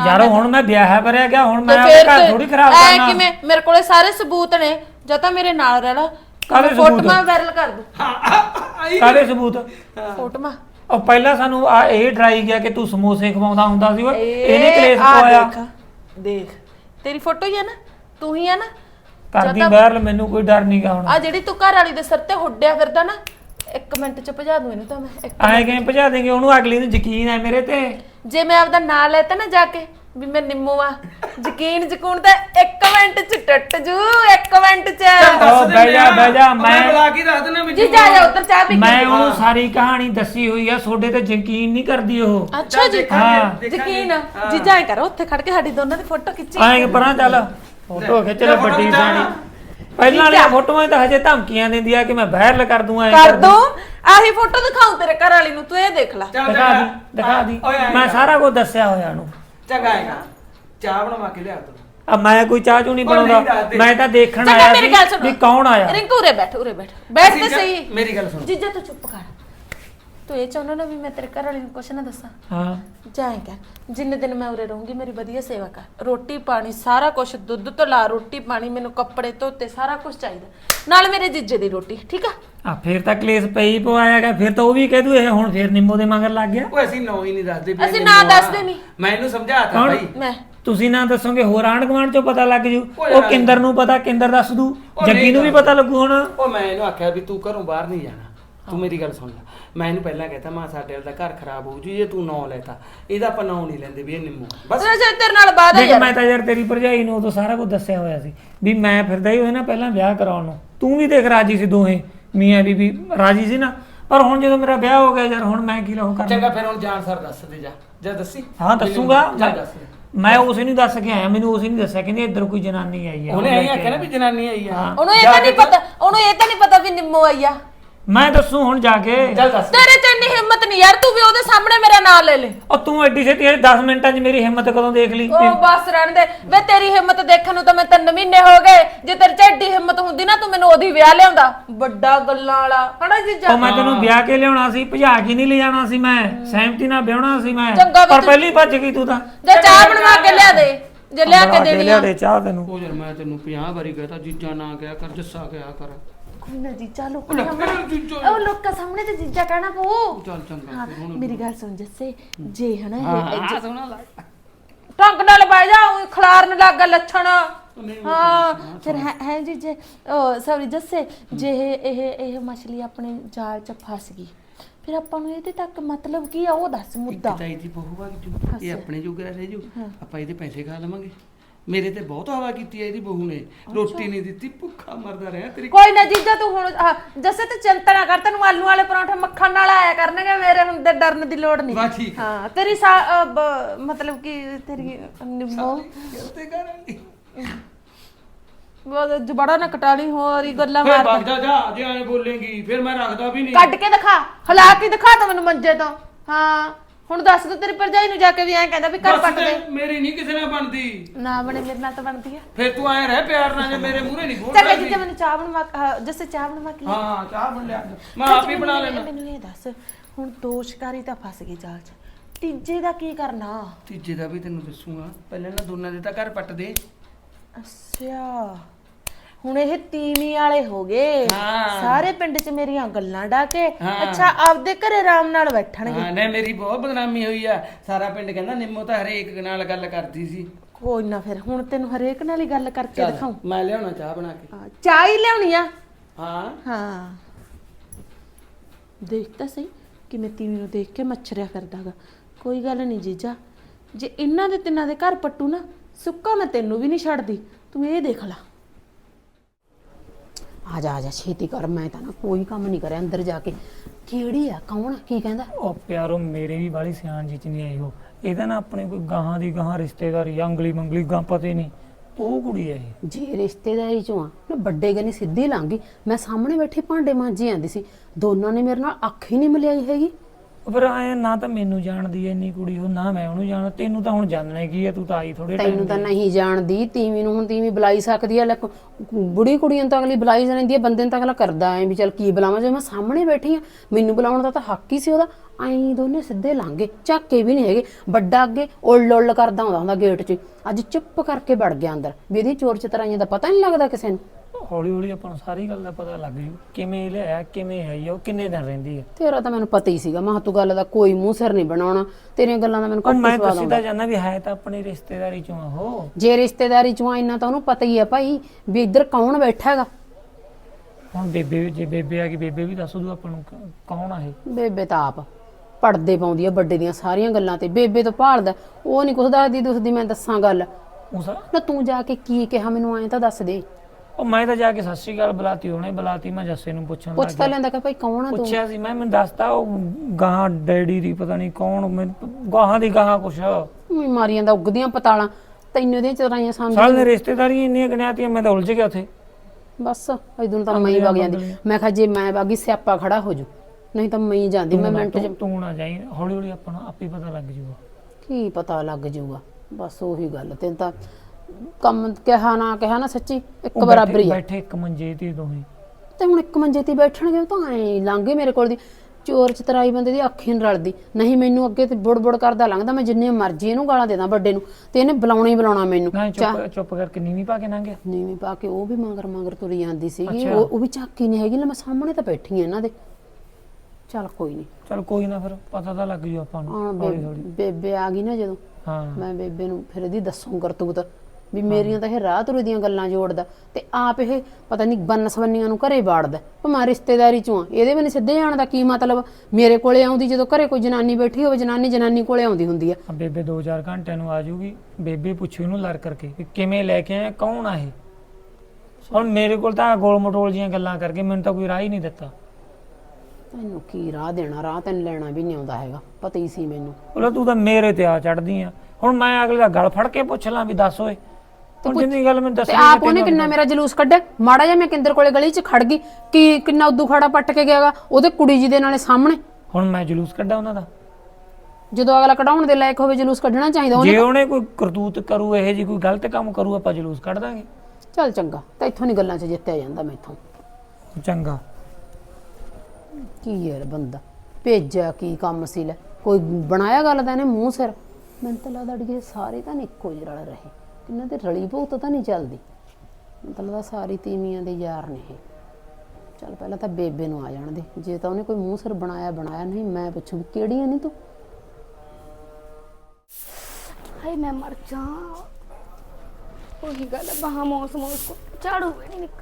ਯਾਰ ਹੁਣ ਮੈਂ ਵਿਆਹ ਭਰਿਆ ਗਿਆ ਹੁਣ
ਤੇ
ਮੈਂ
ਫਿਰ
ਆਪਣਾ ਘਰ ਥੋੜੀ ਖਰਾਬ
ਐ
ਕਰਨਾ।
ਕਿਵੇਂ? ਮੇਰੇ ਕੋਲੇ ਸਾਰੇ ਸਬੂਤ ਨੇ ਜਾਂ ਤਾਂ ਮੇਰੇ ਨਾਲ ਰਹਿ ਲਾ।
ਕਾਹਦੇ
ਫੋਟੋ
ਸਬੂਤ?
ਮੈਂ ਵਾਇਰਲ ਕਰ ਦੂੰ।
ਹਾਂ ਆਈ।
ਕਾਹਦੇ ਸਬੂਤ?
ਫੋਟੋ ਮੈਂ
ਉਹ ਪਹਿਲਾਂ ਸਾਨੂੰ ਆ ਇਹ ਡਰਾਈ ਗਿਆ ਕਿ ਤੂੰ ਸਮੋਸੇ ਖਵਾਉਂਦਾ ਹੁੰਦਾ ਸੀ ਓਏ।
ਇਹ
ਇਹਨੇ ਕਲੇਸ਼
ਆਹ
ਪਵਾਇਆ।
ਦੇਖ, ਦੇਖ। ਤੇਰੀ ਫੋਟੋ ਹੀ ਹੈ ਨਾ ਤੂੰ ਹੀ ਹੈ ਨਾ।
ਕਰਦੀ
ਜਾਂ ਤਾਂ-
ਮੈਨੂੰ ਕੋਈ ਡਰ ਨਹੀਂ ਗਾ ਹੁਣ।
ਆ ਜਿਹੜੀ ਤੂੰ ਘਰ ਵਾਲੀ ਦੇ ਸਿਰ ਤੇ ਹੁੱਡਿਆ ਫਿਰਦਾ ਨਾ ਇੱਕ ਮਿੰਟ ਚ ਭਜਾ ਦੂੰ ਇਹਨੂੰ ਤਾਂ ਮੈਂ ਇੱਕ-
ਆਏ ਕਿਵੇਂ ਭਜਾ ਦੇਂਗੇ? ਉਹਨੂੰ ਅਗਲੀ ਨੂੰ ਯਕੀਨ ਹੈ ਮੇਰੇ ਤੇ।
ਜੇ ਮੈਂ ਆਪਦਾ ਨਾਂ ਲੈਤਾ ਨਾ ਜਾ ਕੇ ਵੀ ਮੈਂ ਨਿੰਮੋ ਆ ਯਕੀਨ ਜਕੂਨ ਤਾਂ ਇੱਕ ਮਿੰਟ ਚ ਟੁੱਟ ਜੂ ਇੱਕ ਮਿੰਟ ਚ।
ਉਹ ਬਹਿ ਜਾ, ਬਹਿ ਜਾ,
ਮੈਂ
ਮੈਂ-
ਬੁਲਾ ਕੇ ਦੱਸ ਦਿੰਦਾ ਵੀ
ਜੀ ਜਾ ਜਾ ਉੱਧਰ ਚਾਹ ਪੀ ਕੇ।
ਮੈਂ ਉਹਨੂੰ ਸਾਰੀ ਕਹਾਣੀ ਦੱਸੀ ਹੋਈ ਆ ਤੁਹਾਡੇ ਤੇ ਯਕੀਨ ਨਹੀਂ ਕਰਦੀ ਉਹ।
ਅੱਛਾ ਜੀ
ਹਾਂ।
ਯਕੀਨ। ਆ। ਜੀ ਜਾਏ ਕਰੋ ਉੱਥੇ ਖੜ ਕੇ ਸਾਡੀ ਦੋਨਾਂ ਦੀ ਫੋਟੋ ਖਿੱਚੀ।
ਆਏ ਕਿ ਪਰਾਂ ਚੱਲ। ਫੋਟੋ ਖਿੱਚ ਲੈ ਵੱਡੀ
ਖਿਚਾ।
ਪਹਿਲਾਂ ਵਾਲੀਆਂ ਫੋਟੋਆਂ 'ਚ ਤਾਂ ਹਜੇ ਧਮਕੀਆਂ ਦਿੰਦੀ ਆ ਕਿ ਮੈਂ ਵਾਇਰਲ ਕਰ ਦੂੰ ਐ
ਕਰ ਦੋ। ਆਹੀ ਫੋਟੋ ਦਿਖਾਉਂ ਤੇਰੇ ਘਰ ਵਾਲੀ ਨੂੰ ਤੂੰ ਇਹ ਦੇਖ ਲੈ।
ਚੱਲ
ਦਿਖਾ
ਚੰਗਾ।
ਦੀ ਦਿਖਾ ਦੀ।
ਓਏ ਆਏਂ
ਮੈਂ
ਕਰ।
ਸਾਰਾ ਕੁਝ ਦੱਸਿਆ ਹੋਇਆ ਉਹਨੂੰ।
ਚੰਗਾ ਆਏਗਾ ਚਾਹ ਬਣਵਾ ਕੇ ਲਿਆ ਤੂੰ।
ਆ ਮੈਂ ਕੋਈ ਚਾਹ ਚੂ ਨਹੀਂ
ਉਹ ਨਹੀਂ
ਬਣਾਉਂਦਾ।
ਦੱਸਦੇ।
ਮੈਂ ਤਾਂ ਦੇਖਣ
ਚੰਗਾ
ਆਇਆ
ਮੇਰੀ ਗੱਲ ਸੁਣ।
ਸੀ ਵੀ ਕੌਣ ਆਇਆ।
ਰਿੰਕੂ ਉਰੇ ਬੈਠ ਉਰੇ ਬੈਠ। ਬੈਠ ਤੇ ਸਹੀ।
ਮੇਰੀ ਗੱਲ ਸੁਣ।
ਜੀਜਾ ਤੂੰ ਚੁੱਪ ਕਰ। ਤੂੰ ਇਹ ਚਾਹੁੰਦਾ ਨਾ ਵੀ ਮੈਂ ਤੇਰੇ ਘਰ ਵਾਲੀ ਨੂੰ ਕੁਛ ਨਾ ਦੱਸਾਂ?
ਹਾਂ।
ਜਾਏ ਕਰ ਜਿੰਨੇ ਦਿਨ ਮੈਂ ਉਰੇ ਰਹੂੰਗੀ ਮੇਰੀ ਵਧੀਆ ਸੇਵਾ ਕਰ। ਰੋਟੀ ਪਾਣੀ ਸਾਰਾ ਕੁਝ ਦੁੱਧ ਤੋਂ ਲਾ ਰੋਟੀ ਪਾਣੀ ਮੈਨੂੰ ਕੱਪੜੇ ਧੋਤੇ ਸਾਰਾ ਕੁਝ ਚਾਹੀਦਾ। ਨਾਲ ਮੇਰੇ ਜੀਜੇ ਦੀ ਰੋਟੀ ਠੀਕ ਆ?
ਆ ਫਿਰ ਤਾਂ ਕਲੇਸ਼ ਪਈ ਪਵਾਇਆਗਾ ਫਿਰ ਤਾਂ ਉਹ ਵੀ ਕਹਿ ਦੂ ਇਹ ਹੁਣ ਫਿਰ ਨਿੰਮੋ ਦੇ ਮਗਰ ਲੱਗ ਗਿਆ।
ਓਏ ਅਸੀਂ ਨਾਂ ਹੀ ਨਹੀਂ ਦੱਸਦੇ ਵੀ ਇਹ
ਅਸੀਂ ਨਾਂ
ਨਿੰਮੋ ਆ।
ਦੱਸਦੇ ਨਹੀਂ।
ਮੈਂ ਇਹਨੂੰ ਸਮਝਾਤਾ
ਕੌਣ?
ਭਾਈ
ਮੈਂ।
ਤੁਸੀਂ ਨਾ ਦੱਸੋਗੇ ਹੋਰ ਆਂਢ ਗੁਆਂਢ ਚੋਂ ਪਤਾ ਲੱਗ ਜੂ। ਉਹ
ਯਾਰ।
ਕਿੰਦਰ ਨੂੰ ਪਤਾ ਕਿੰਦਰ ਦੱਸ ਦੂ।
ਉਹ
ਜੱਗੀ ਨੂੰ ਵੀ। ਪਤਾ ਲੱਗੂ ਹੁਣ।
ਉਹ ਮੈਂ ਇਹਨੂੰ ਆਖਿਆ ਵੀ ਤੂੰ ਘਰੋਂ ਬਾਹਰ ਨਹੀਂ ਜਾਣਾ। ਤੂੰ ਮੇਰੀ ਗੱਲ ਸੁਣ ਲੈ। ਮੈਂ ਇਹਨੂੰ ਪਹਿਲਾਂ ਕਹਿਤਾ ਮਾਂ ਸਾਡੇ ਵਾਲ ਦਾ ਘਰ ਖਰਾਬ ਹੋ ਜੂ ਜੇ ਤੂੰ ਨਾਂ ਲੈਤਾ। ਇਹਦਾ ਆਪਾਂ ਨਾਂ ਨਹੀਂ ਲੈਂਦੇ ਵੀ ਇਹ ਨਿੰਮੋ। ਬਸ।
ਤੇਰੇ ਜੇ ਤੇਰੇ ਨਾਲ ਬਾਅਦ ਆ
ਦੇਖ
ਯਾਰ।
ਮੈਂ ਤਾਂ ਯਾਰ ਤੇਰੀ ਭਰਜਾਈ ਨੂੰ ਉਦੋਂ ਸਾਰਾ ਕੁਝ ਦੱਸਿਆ ਹੋਇਆ ਸੀ ਵੀ ਮੈਂ ਫਿਰਦਾ ਹੀ ਹੋਇਆ ਨਾ ਪਹਿਲਾਂ ਵਿਆਹ ਕਰਾਉਣ ਨੂੰ। ਤੂੰ ਵੀ ਦੇਖ ਰਾਜੀ ਸੀ ਦੋਹੇ ਮੀਆਂ ਬੀਬੀ ਰਾਜੀ ਸੀ ਨਾ। ਪਰ ਹੁਣ ਜਦੋਂ ਮੇਰਾ ਵਿਆਹ ਹੋ ਗਿਆ ਯਾਰ ਹੁਣ ਮੈਂ ਕੀ ਲਾਉ ਕਰਨਾ?
ਚੰਗਾ ਫਿਰ ਹੁਣ ਜਾਣ ਸਰ ਦੱਸ ਦੇ ਜਾ। ਜਾ ਦੱਸੀ।
ਹਾਂ ਦੱਸੂਗਾ।
ਚੱਲ ਦੱਸ ਦੇ।
ਮੈਂ ਉਸੇ ਨੂੰ ਦੱਸ ਕੇ ਆਇਆ ਮੈਨੂੰ ਉਸੇ ਨੇ ਦੱਸਿਆ ਕਹਿੰਦੀ ਇੱਧਰ ਕੋਈ ਜਨਾਨੀ ਆਈ ਆ।
ਉਹਨੇ ਐਂ
ਕੇ
ਆਖਿਆ ਨਾ ਵੀ ਜਨਾਨੀ ਆਈ ਆ।
ਹਾਂ।
ਉਹਨੂੰ ਇਹ ਤਾਂ ਨਹੀਂ ਪਤਾ ਉਹਨੂੰ ਇਹ ਤਾਂ ਨਹੀਂ ਪਤਾ ਵੀ ਨਿੰਮੋ ਆਈ ਆ।
ਮੈਂ ਦੱਸੂ ਹੁਣ ਜਾ ਕੇ।
ਚੱਲ ਦੱਸ।
ਤੇਰੇ ਚ ਇੰਨੀ ਹਿੰਮਤ ਨਹੀਂ ਯਾਰ ਤੂੰ ਵੀ ਉਹਦੇ ਸਾਹਮਣੇ ਮੇਰਾ ਨਾਂ ਲੈ ਲੈ।
ਉਹ ਤੂੰ ਐਡੀ ਛੇਤੀ 10 ਮਿੰਟਾਂ 'ਚ ਮੇਰੀ ਹਿੰਮਤ ਕਦੋਂ ਦੇਖ ਲਈ?
ਉਹ ਬਸ ਰਹਿਣ ਦੇ। ਵੇ ਤੇਰੀ ਹਿੰਮਤ ਦੇਖਣ ਨੂੰ ਤਾਂ ਮੈਂ ਤਿੰਨ ਮਹੀਨੇ ਹੋ ਗਏ। ਜੇ ਤੇਰੇ ਚ ਐਡੀ ਹਿੰਮਤ ਹੁੰਦੀ ਨਾ ਤੂੰ ਮੈਨੂੰ ਉਹਦੀ ਵਿਆਹ ਲਿਆਉਂਦਾ। ਵੱਡਾ ਗੱਲਾਂ ਵਾਲਾ। ਹਣਾ ਜੀਜਾ
ਉਹ ਮੈਂ ਤੈਨੂੰ ਵਿਆਹ ਕੇ ਲਿਆਉਣਾ ਸੀ ਭਜਾ ਕੇ ਨਹੀਂ ਲੈ ਜਾਣਾ ਸੀ ਮੈਂ। ਸਹਿਮਤੀ ਨਾਲ ਵਿਆਹਣਾ ਸੀ ਮੈਂ।
ਚੰਗਾ ਵੀ
ਪਰ
ਤੂੰ-
ਪਹਿਲੀ ਭੱਜ ਗਈ ਤੂੰ ਤਾਂ।
ਜੇ ਚਾਹ ਬਣਵਾ ਕੇ ਲਿਆ ਦੇ। ਜੇ ਲਿਆ ਕੇ ਦੇਣੀ
ਲਿਆ ਦੇ ਚਾਹ ਤੈਨੂੰ।
ਉਹ ਯਾਰ ਮੈਂ ਤੈਨੂੰ 50 ਵਾਰੀ ਕਹਤਾ ਜੀਜਾ ਨਾ ਗਿਆ ਕਰ ਜੱਸਾ ਗਿਆ ਕਰ।
ਕੋਈ ਨਾ ਜੀਜਾ ਲੋਕਾਂ
ਲੈ, ਫਿਰ ਜੀਜਾ।
ਉਹ ਲੋਕਾਂ ਸਾਹਮਣੇ ਤੇ ਜੀਜਾ ਕਹਿਣਾ ਪਊ।
ਚੱਲ ਚੰਗਾ
ਹਾਂ,
ਫਿਰ ਹੁਣ
ਮੇਰੀ ਗੱਲ ਸੁਣ ਜੱਸੇ ਜੇ ਹਨਾ ਇਹ
ਹਾਂ ਸੋਹਣਾ ਲੱਗ
ਟੰਗ ਨਾਲ ਬਹਿ ਜਾ ਉਹ ਖਲਾਰਨ ਲੱਗਾ ਲੱਛਣ। ਹਾਂ ਫਿਰ ਹੈ ਹੈ ਜੀ ਜੇ ਸੌਰੀ ਜੱਸੇ ਜੇ ਇਹ ਇਹ ਇਹ ਮਛਲੀ ਆਪਣੇ ਜਾਲ ਚ ਫਸ ਗਈ ਫਿਰ ਆਪਾਂ ਨੂੰ ਇਹਦੇ ਤੱਕ ਮਤਲਬ ਕੀ ਆ? ਉਹ ਦੱਸ ਮੁੱਦਾ।
ਤਾਈ ਦੀ ਬਹੂ ਆ ਜੂ ਇਹ ਆਪਣੇ ਜੋਗਾ ਰਹਿ ਜੂ ਆਪਾਂ ਇਹਦੇ ਪੈਸੇ ਖਾ ਲਵਾਂਗੇ। ਮੇਰੇ ਤੇ ਬਹੁਤ ਹਵਾ ਕੀਤੀ ਹੈ ਇਹਦੀ ਬਹੂ ਨੇ। ਰੋਟੀ ਨਹੀਂ ਦਿੱਤੀ ਭੁੱਖਾ ਮਰਦਾ ਰਿਹਾ ਤੇਰੀ
ਕੋਈ ਨਾ ਜੀਜਾ ਤੂੰ ਹੁਣ ਆਹ, ਜੱਸੇ ਤੇ ਚਿੰਤਾ ਨਾ ਕਰ ਤੈਨੂੰ ਆਲੂ ਵਾਲੇ ਪਰੌਂਠੇ ਮੱਖਣ ਨਾਲ ਆਇਆ ਕਰਨਗੇ ਮੇਰੇ ਹੁੰਦੇ ਡਰਨ ਦੀ ਲੋੜ ਨਹੀਂ।
ਠੀਕ
ਹਾਂ ਤੇਰੀ ਸਾ- ਅਹ, ਬ- ਮਤਲਬ ਕਿ ਤੇਰੀ ਨਿੰਮੋ
ਤੇ ਕਰਾਂਗੇ
ਜਬੜਾ ਨਾ ਕਟਾਲੀ ਹੋਰ ਗੱਲਾਂ
ਫੇਰ
ਮਾਰ
ਜਾ ਜਾ ਜੇ ਐਂ ਬੋਲੇਂਗੀ ਫਿਰ ਮੈਂ ਰੱਖਦਾ ਵੀ ਨਹੀਂ।
ਕੱਢ ਕੇ ਦਿਖਾ ਹਲਾ ਕੇ ਦਿਖਾ ਤਾ ਮੈਨੂੰ ਮੰਜੇ ਤੋਂ। ਹਾਂ। ਹੁਣ ਦੱਸ ਤੂੰ ਤੇਰੀ ਭਰਜਾਈ ਨੂੰ ਜਾ ਕੇ ਵੀ ਐਂ ਕਹਿੰਦਾ ਵੀ ਘਰ
ਬਸ
ਪੱਟ ਦੇ।
ਤੇ ਮੇਰੀ ਨਹੀਂ ਕਿਸੇ ਨਾਲ ਬਣਦੀ।
ਨਾ ਬਣੇ ਮੇਰੇ ਨਾਲ ਤਾਂ ਬਣਦੀ ਆ।
ਫੇਰ ਤੂੰ ਐਂ ਰਹਿ ਪਿਆਰ ਨਾਲ ਜੇ ਮੇਰੇ ਮੂਹਰੇ ਨਹੀਂ
ਚੱਲ
ਬੋਲਦਾ
ਜੀ ਮੈਨੂੰ ਚਾਹ ਬਣਵਾ ਅਹ, ਜੱਸੇ ਚਾਹ ਬਣਵਾ ਕੇ ਲਿਆ।
ਹਾਂ ਚਾਹ ਬਣ ਲਿਆ। ਮੈਂ
ਚੱਲ
ਆਪ ਹੀ ਬਣਾ ਲੈਣਾ
ਮੈਨੂੰ ਇਹ ਦੱਸ ਹੁਣ ਦੋ ਸ਼ਿਕਾਰੀ ਤਾਂ ਫਸ ਗਏ ਜਾਲ 'ਚ। ਤੀਜੇ ਦਾ ਕੀ ਕਰਨਾ?
ਤੀਜੇ ਦਾ ਵੀ ਤੈਨੂੰ ਦੱਸੂਗਾ। ਪਹਿਲਾਂ ਨਾ ਦੋਨਾਂ ਦੇ ਤਾਂ ਘਰ ਪੱਟ ਦੇ।
ਅੱਛਾ। ਹੁਣ ਇਹ ਤੀਵੀਂ ਵਾਲੇ ਹੋ ਗਏ।
ਹਾਂ।
ਸਾਰੇ ਪਿੰਡ 'ਚ ਮੇਰੀਆਂ ਗੱਲਾਂ ਡਾ ਕੇ
ਹਾਂ।
ਅੱਛਾ ਆਪਦੇ ਘਰੇ ਆਰਾਮ ਨਾਲ ਬੈਠਣਗੇ।
ਹਾਂ ਨੇ ਮੇਰੀ ਬਹੁਤ ਬਦਨਾਮੀ ਹੋਈ ਆ। ਸਾਰਾ ਪਿੰਡ ਕਹਿੰਦਾ ਨਿੰਮੋ ਤਾਂ ਹਰੇਕ ਨਾਲ ਗੱਲ ਕਰਦੀ ਸੀ।
ਕੋਈ ਨਾ ਫਿਰ ਹੁਣ ਤੈਨੂੰ ਹਰੇਕ ਨਾਲ ਹੀ ਗੱਲ ਕਰਕੇ
ਚੱਲ,
ਦਿਖਾਉ।
ਮੈਂ ਲਿਆਉਣਾ ਚਾਹ ਬਣਾ ਕੇ।
ਚਾਹ ਹੀ ਲਿਆਉਣੀ ਆ।
ਹਾਂ।
ਹਾਂ। ਦੇਖ ਤਾਂ ਸਹੀ ਕਿਵੇਂ ਤੀਵੀਂ ਨੂੰ ਦੇਖ ਕੇ ਮੱਛਰਿਆ ਫਿਰਦਾਗਾ ਕੋਈ ਗੱਲ ਨਹੀਂ ਜੀਜਾ ਜੇ ਇਹਨਾਂ ਦੇ ਤਿੰਨਾਂ ਦੇ ਘਰ ਪੱਟੂ ਨਾ ਸੁੱਕਾ ਮੈਂ ਤੈਨੂੰ ਵੀ ਨਹੀਂ ਛੱਡਦੀ। ਤੂੰ ਇਹ ਦੇਖ ਲੈ।
ਆ ਜਾ ਆ ਜਾ ਛੇਤੀ ਕਰ ਮੈਂ ਤਾਂ ਨਾ ਕੋਈ ਕੰਮ ਨਹੀਂ ਕਰਿਆ ਅੰਦਰ ਜਾ ਕੇ। ਕਿਹੜੀ ਆ? ਕੌਣ ਆ? ਕੀ ਕਹਿੰਦਾ?
ਉਹ ਪਿਆਰੋ ਮੇਰੇ ਵੀ ਵਾਲੀ ਸਿਆਣ ਜੀ ਚ ਨਹੀਂ ਆਈ ਉਹ। ਇਹਦਾ ਨਾ ਆਪਣੇ ਕੋਈ ਗਾਹਾਂ ਦੀ ਗਾਹਾਂ ਰਿਸ਼ਤੇਦਾਰੀ ਆ, ਅੰਗਲੀ ਮੰਗਲੀ ਗਾਂ ਪਤੇ ਨਹੀਂ। ਉਹ ਕੁੜੀ ਹੈ ਇਹ।
ਜੇ ਰਿਸ਼ਤੇਦਾਰੀ ਚੋਂ ਆ ਮੈਂ ਵੱਡੇ ਗਨੀ ਸਿੱਧੀ ਲੰਘ ਗਈ। ਮੈਂ ਸਾਹਮਣੇ ਬੈਠੀ ਭਾਂਡੇ ਮਾਂਜੀ ਆਂਦੀ ਸੀ। ਦੋਨਾਂ ਨੇ ਮੇਰੇ ਨਾਲ ਅੱਖ ਹੀ ਨਹੀਂ ਮਿਲਾਈ ਹੈਗੀ।
ਫਿਰ ਆਏ ਨਾ ਤਾਂ ਮੈਨੂੰ ਜਾਣਦੀ ਐ ਇੰਨੀ ਕੁੜੀ ਉਹ ਨਾ ਮੈਂ ਉਹਨੂੰ ਜਾਣਦਾ ਤੈਨੂੰ ਤਾਂ ਹੁਣ ਜਾਣਨਾ ਕੀ ਐ ਤੂੰ ਤਾਂ ਆਈ ਥੋੜੇ
ਤੈਨੂੰ ਤਾਂ ਨਹੀਂ ਜਾਣਦੀ ਤੀਵੀਂ ਨੂੰ ਹੁਣ ਤੀਵੀਂ ਬੁਲਾਈ ਸਕਦੀ ਆ ਲੈ ਕੋ- ਬੁੜੀ ਕੁੜੀਆਂ ਨੂੰ ਤਾਂ ਅਗਲੀ ਬੁਲਾਈ ਜਾਂਦੀ ਆ ਬੰਦੇ ਨੂੰ ਤਾਂ ਅਗਲਾ ਕਰਦਾ ਐ ਵੀ ਚੱਲ ਕੀ ਬੁਲਾਵਾਂ ਜੇ ਮੈਂ ਸਾਹਮਣੇ ਬੈਠੀ ਆ ਮੈਨੂੰ ਬੁਲਾਉਣ ਦਾ ਤਾਂ ਹੱਕ ਹੀ ਸੀ ਉਹਦਾ ਐਂ ਦੋਨੇ ਸਿੱਧੇ ਲੰਘੇ ਝਾਕੇ ਵੀ ਨਹੀਂ ਹੈਗੇ ਵੱਡਾ ਅੱਗੇ ਉਲ ਉਲ ਕਰਦਾ ਹੁੰਦਾ ਹੁੰਦਾ ਗੇਟ 'ਚ ਅੱਜ ਚੁੱਪ ਕਰਕੇ ਵੜ ਗਿਆ ਅੰਦਰ ਵੀ ਇਹਦੀ ਚੋਰ ਚਤਰਾਈਆਂ ਦਾ ਪਤਾ ਨਹੀਂ ਲੱਗਦਾ ਕਿਸੇ ਨੂੰ।
ਹੌਲੀ ਹੌਲੀ ਆਪਾਂ ਨੂੰ ਸਾਰੀ ਗੱਲ ਦਾ ਪਤਾ ਲੱਗ ਜੂ ਕਿਵੇਂ ਲਿਆ ਕਿਵੇਂ ਆ ਉਹ ਕਿੰਨੇ ਦਿਨ ਰਹਿੰਦੀ ਆ
ਤੇਰਾ ਤਾਂ ਮੈਨੂੰ ਪਤਾ ਹੀ ਸੀਗਾ ਮੈਂ ਕਿਹਾ ਤੂੰ ਗੱਲ ਦਾ ਕੋਈ ਮੂੰਹ ਸਿਰ ਨਹੀਂ ਬਣਾਉਣਾ ਤੇਰੀਆਂ ਗੱਲਾਂ ਦਾ ਮੈਨੂੰ
ਉਹ
ਘੱਟ
ਮੈਂ
ਹੀ ਸਵਾਦ ਆਉਂਦਾ
ਤਾਂ ਜਾਂਦਾ ਵੀ ਹੈ ਤਾਂ ਆਪਣੀ ਰਿਸ਼ਤੇਦਾਰੀ ਚੋਂ ਆ ਉਹ।
ਜੇ ਰਿਸ਼ਤੇਦਾਰੀ ਚੋਂ ਆ, ਇੰਨਾ ਤਾਂ ਉਹਨੂੰ ਪਤਾ ਹੀ ਆ ਭਾਈ ਵੀ ਇੱਧਰ ਕੌਣ ਬੈਠਾ ਹੈਗਾ।
ਹੁਣ ਬੇਬੇ ਜੇ ਬੇਬੇ ਆ ਗਈ ਬੇਬੇ ਵੀ ਦੱਸ ਦੂ ਆਪਾਂ ਨੂੰ ਕ- ਕੌਣ ਆ ਇਹ।
ਬੇਬੇ ਤਾਂ ਆਪ ਪੜਦੇ ਪਾਉਂਦੀ ਆ ਵੱਡੇ ਦੀਆਂ ਸਾਰੀਆਂ ਗੱਲਾਂ ਤੇ ਬੇਬੇ ਤੋਂ ਭਾਲਦਾ ਉਹ ਨਹੀਂ ਕੁਛ ਦੱਸਦੀ ਦੁਸਦੀ ਮੈਂ ਦੱਸਾਂ ਗੱਲ।
ਉਸ
ਨਾ ਤੂੰ ਜਾ ਕੇ ਕੀ ਕਿਹਾ ਮੈਨੂੰ ਐਂ ਤਾਂ ਦੱਸ ਦੇ।
ਉਹ ਮੈਂ ਤਾਂ ਜਾ ਕੇ ਸਤਿ ਸ਼੍ਰੀ ਅਕਾਲ ਬੁਲਾਤੀ ਉਹਨੇ ਬੁਲਾਤੀ ਮੈਂ ਜੱਸੇ ਨੂੰ ਪੁੱਛਣ
ਪੁੱਛ
ਲੱਗ
ਤਾਂ ਲੈਂਦਾ ਕਿ ਭਾਈ ਕੌਣ ਆ ਤੂੰ?
ਪੁੱਛਿਆ ਸੀ ਮੈਂ ਮੈਨੂੰ ਦੱਸਤਾ ਉਹ ਗਾਹਾਂ ਡੈਡੀ ਦੀ ਪਤਾ ਨਹੀਂ ਕੌਣ ਮੈਨੂੰ ਗਾਹਾਂ ਦੀ ਗਾਹਾਂ ਕੁਛ।
ਉਈ ਮਾਰੀਆਂ ਦਾ ਉੱਗਦੀਆਂ ਪਤਾਲਾਂ ਤੈਨੂੰ ਇਹਦੀਆਂ ਚਤਰਾਈਆਂ ਸਮਝ
ਸਾਲ ਨੇ ਰਿਸ਼ਤੇਦਾਰੀਆਂ ਇੰਨੀਆਂ ਗਣਿਆਤੀਆਂ ਮੈਂ ਤਾਂ ਉਲਝ ਗਿਆ ਉੱਥੇ।
ਬਸ ਇਦੋਂ ਤਾਂ ਮੈਂ ਹੀ ਵਗ ਜਾਂਦੀ। ਮੈਂ ਕਿਹਾ ਜੇ ਮੈਂ ਵਗੀ ਸਿਆਪਾ ਖੜਾ ਹੋ ਜੂ ਨਹੀਂ ਤਾਂ ਮੈਂ ਹੀ ਜਾਂਦੀ ਮੈਂ ਮਿੰਟ ਚ
ਤੂੰ- ਤੂੰ ਨਾ ਜਾਈ ਹੌਲੀ ਹੌਲੀ ਆਪਾਂ ਨੂੰ ਆਪੇ ਪਤਾ ਲੱਗ ਜੂਗਾ
ਕੀ ਪਤਾ ਲੱਗ ਜਾਊਗਾ। ਬਸ ਉਹੀ ਗੱਲ ਤੈਨੂੰ ਤਾਂ ਕੰਮ ਕਿਹਾ ਨਾ ਕਿਹਾ ਨਾ ਸੱਚੀ ਇੱਕ
ਉਹ
ਬਰਾਬਰੀ ਆ।
ਬੈਠੇ ਇੱਕ ਮੰਜੇ ਤੇ ਦੋਹੇ।
ਤੇ ਹੁਣ ਇੱਕ ਮੰਜੇ ਤੇ ਹੀ ਬੈਠਣਗੇ ਉਹ ਤਾਂ ਐ ਲਾਂਗੇ ਮੇਰੇ ਕੋਲ ਦੀ। ਚੋਰ ਚਤਰਾਈ ਬੰਦੇ ਦੀ ਅੱਖ ਨੀ ਰਲਦੀ। ਨਹੀਂ ਮੈਨੂੰ ਅੱਗੇ ਤੇ ਬੁੜ ਬੁੜ ਕਰਦਾ ਲੰਘਦਾ ਮੈਂ ਜਿੰਨੇ ਮਰਜ਼ੀ ਇਹਨੂੰ ਗਾਲਾਂ ਦੇਦਾ ਵੱਡੇ ਨੂੰ। ਤੇ ਇਹਨੇ ਬੁਲਾਉਣਾ ਹੀ ਬੁਲਾਉਣਾ ਮੈਨੂੰ।
ਨਾ ਚੁੱਪ ਚੁੱਪ ਕਰਕੇ ਨੀਵੀਂ ਪਾ ਕੇ ਲੰਘ?
ਨੀਵੀਂ ਪਾ ਕੇ ਉਹ ਵੀ ਮਗਰ ਮਗਰ ਤੁਰੀ ਜਾਂਦੀ ਸੀਗੀ।
ਅੱਛਾ।
ਉਹ ਉਹ ਵੀ ਝਾਕੀ ਨਹੀਂ ਹੈਗੀ ਲੈ ਮੈਂ ਸਾਹਮਣੇ ਤਾਂ ਬੈਠੀ ਆ ਇਹਨਾਂ ਦੇ। ਚੱਲ ਕੋਈ ਨਹੀਂ
ਚਲ ਕੋਈ ਨਾ ਫਿਰ ਪਤਾ ਤਾਂ ਲੱਗ ਜੂ ਆਪਾਂ ਨੂੰ।
ਹੁਣ
ਹੌਲੀ ਹੌਲੀ।
ਬੇਬੇ ਆ ਗਈ ਨਾ ਜਦੋਂ।
ਹਾਂ।
ਮੈਂ ਬੇਬੇ ਨੂੰ ਫਿਰ ਇਹਦੀ ਦੱਸੂ ਕਰਤੂਤ। ਵੀ ਮੇਰੀਆਂ ਤਾਂ ਇਹ ਰਾਹ ਤੁਰੇ ਦੀਆਂ ਗੱਲਾਂ ਜੋੜਦਾ ਤੇ ਆਪ ਇਹ ਪਤਾ ਨਹੀਂ ਬਨਸਵੰਨੀਆਂ ਨੂੰ ਘਰੇ ਬਾੜਦਾ ਭਾਵੇਂ ਰਿਸ਼ਤੇਦਾਰੀ ਚੋਂ ਆ। ਇਹਦੇ ਵੀ ਨਹੀਂ ਸਿੱਧੇ ਜਾਣ ਦਾ ਕੀ ਮਤਲਬ? ਮੇਰੇ ਕੋਲੇ ਆਉਂਦੀ ਜਦੋਂ ਘਰੇ ਕੋਈ ਜਨਾਨੀ ਬੈਠੀ ਹੋਵੇ ਜਨਾਨੀ ਜਨਾਨੀ ਕੋਲੇ ਆਉਂਦੀ ਹੁੰਦੀ ਆ।
ਆ ਬੇਬੇ 2-4 ਘੰਟਿਆਂ ਨੂੰ ਆ ਜੂਗੀ ਬੇਬੇ ਪੁੱਛੂ ਇਹਨੂੰ ਲੜ ਕਰਕੇ ਕਿ ਕਿਵੇਂ ਲੈ ਕੇ ਆਇਆ ਕੌਣ ਆ ਇਹ? ਹੁਣ ਮੇਰੇ ਕੋਲ ਤਾਂ ਗੋਲ ਮਟੋਲ ਜੀਆਂ ਗੱਲਾਂ ਕਰਕੇ ਮੈਨੂੰ ਤਾਂ ਕੋਈ ਰਾਹ ਹੀ ਨਹੀਂ ਦਿੱਤਾ।
ਤੈਨੂੰ ਕੀ ਰਾਹ ਦੇਣਾ? ਰਾਹ ਤੈਨੂੰ ਲੈਣਾ ਵੀ ਨਹੀਂ ਆਉਂਦਾ ਹੈਗਾ। ਪਤਾ ਹੀ ਸੀ ਮੈਨੂੰ।
ਬੋਲਾ ਤੂੰ ਤਾਂ ਮੇਰੇ ਤੇ ਆ ਚੜਦੀ ਆ। ਹੁਣ ਮੈਂ ਅਗਲੇ ਦਾ ਗਲ ਫੜ ਕੇ ਪੁੱਛ ਲਾਂ ਵੀ ਦੱਸ ਓਏ। ਹੁਣ ਜਿੰਨੀ ਗੱਲ ਮੈਨੂੰ
ਤੇ
ਦੱਸਣੀ
ਆਪ ਉਹਨੇ ਕਿੰਨਾ ਮੇਰਾ ਜਲੂਸ ਕੱਢਿਆ? ਮਾੜਾ ਜਿਹਾ ਮੈਂ ਕਿੰਦਰ ਕੋਲੇ ਗਲੀ 'ਚ ਖੜ ਗਈ। ਕਿ ਕਿੰਨਾ ਉਦੋਂ ਖੜਾ ਪੱਟ ਕੇ ਗਿਆਗਾ? ਉਹਦੇ ਕੁੜੀ ਜੀ ਦੇ ਨਾਲੇ ਸਾਹਮਣੇ।
ਹੁਣ ਮੈਂ ਜਲੂਸ ਕੱਢਾਂ ਉਹਨਾਂ ਦਾ?
ਜਦੋਂ ਅਗਲਾ ਕਢਾਉਣ ਦੇ ਲਾਇਕ ਹੋਵੇ ਜਲੂਸ ਕੱਢਣਾ ਚਾਹੀਦਾ ਉਹਨੇ
ਜੇ ਉਹਨੇ ਕੋਈ ਕਰਤੂਤ ਕਰੂ ਇਹ ਜੀ ਕੋਈ ਗਲਤ ਕੰਮ ਕਰੂ ਆਪਾਂ ਜਲੂਸ ਕੱਢ ਦਾਂਗੇ।
ਚੱਲ ਚੰਗਾ। ਤਾਂ ਇੱਥੋਂ ਨਹੀਂ ਗੱਲਾਂ 'ਚ ਜਿੱਤਿਆ ਜਾਂਦਾ ਮੈਥੋਂ।
ਚੰਗਾ।
ਕੀ ਯਾਰ ਬੰਦਾ? ਭੇਜਿਆ ਕੀ ਕੰਮ ਸੀ ਲੈ? ਕੋਈ ਬਣਾਇਆ ਗੱਲ ਤਾਂ ਇਹਨੇ ਮੂੰਹ ਸਿਰ? ਮੈਨੂੰ ਤਾਂ ਲੱਗਦਾ ਅੜੀਏ ਸਾਰੇ ਤਾਂ ਇੱਕੋ ਜਿਹੇ ਰਲ ਰਹੇ। ਇਹਨਾਂ ਦੇ ਰਲੀ ਭੁਗਤ ਤਾਂ ਨਹੀਂ ਚੱਲਦੀ। ਮੈਨੂੰ ਤਾਂ ਲੱਗਦਾ ਸਾਰੀ ਤੀਵੀਆਂ ਦੇ ਯਾਰ ਨੇ ਇਹ। ਚੱਲ ਪਹਿਲਾਂ ਤਾਂ ਬੇਬੇ ਨੂੰ ਆ ਜਾਣ ਦੇ। ਜੇ ਤਾਂ ਉਹਨੇ ਕੋਈ ਮੂੰਹ ਸਿਰ ਬਣਾਇਆ ਬਣਾਇਆ ਨਹੀਂ ਮੈਂ ਪੁੱਛੂ ਵੀ ਕਿਹੜੀ ਆ ਨਹੀਂ ਤੂੰ?
ਹਾਏ ਮੈਂ ਮਰ ਜਾ ਉਹੀ ਗੱਲ ਬਾਹਾਂ ਮੋਸ ਮੋਸ ਕੋ ਝਾੜੂ ਵੀ ਨਹੀਂ ਨਿਕਲ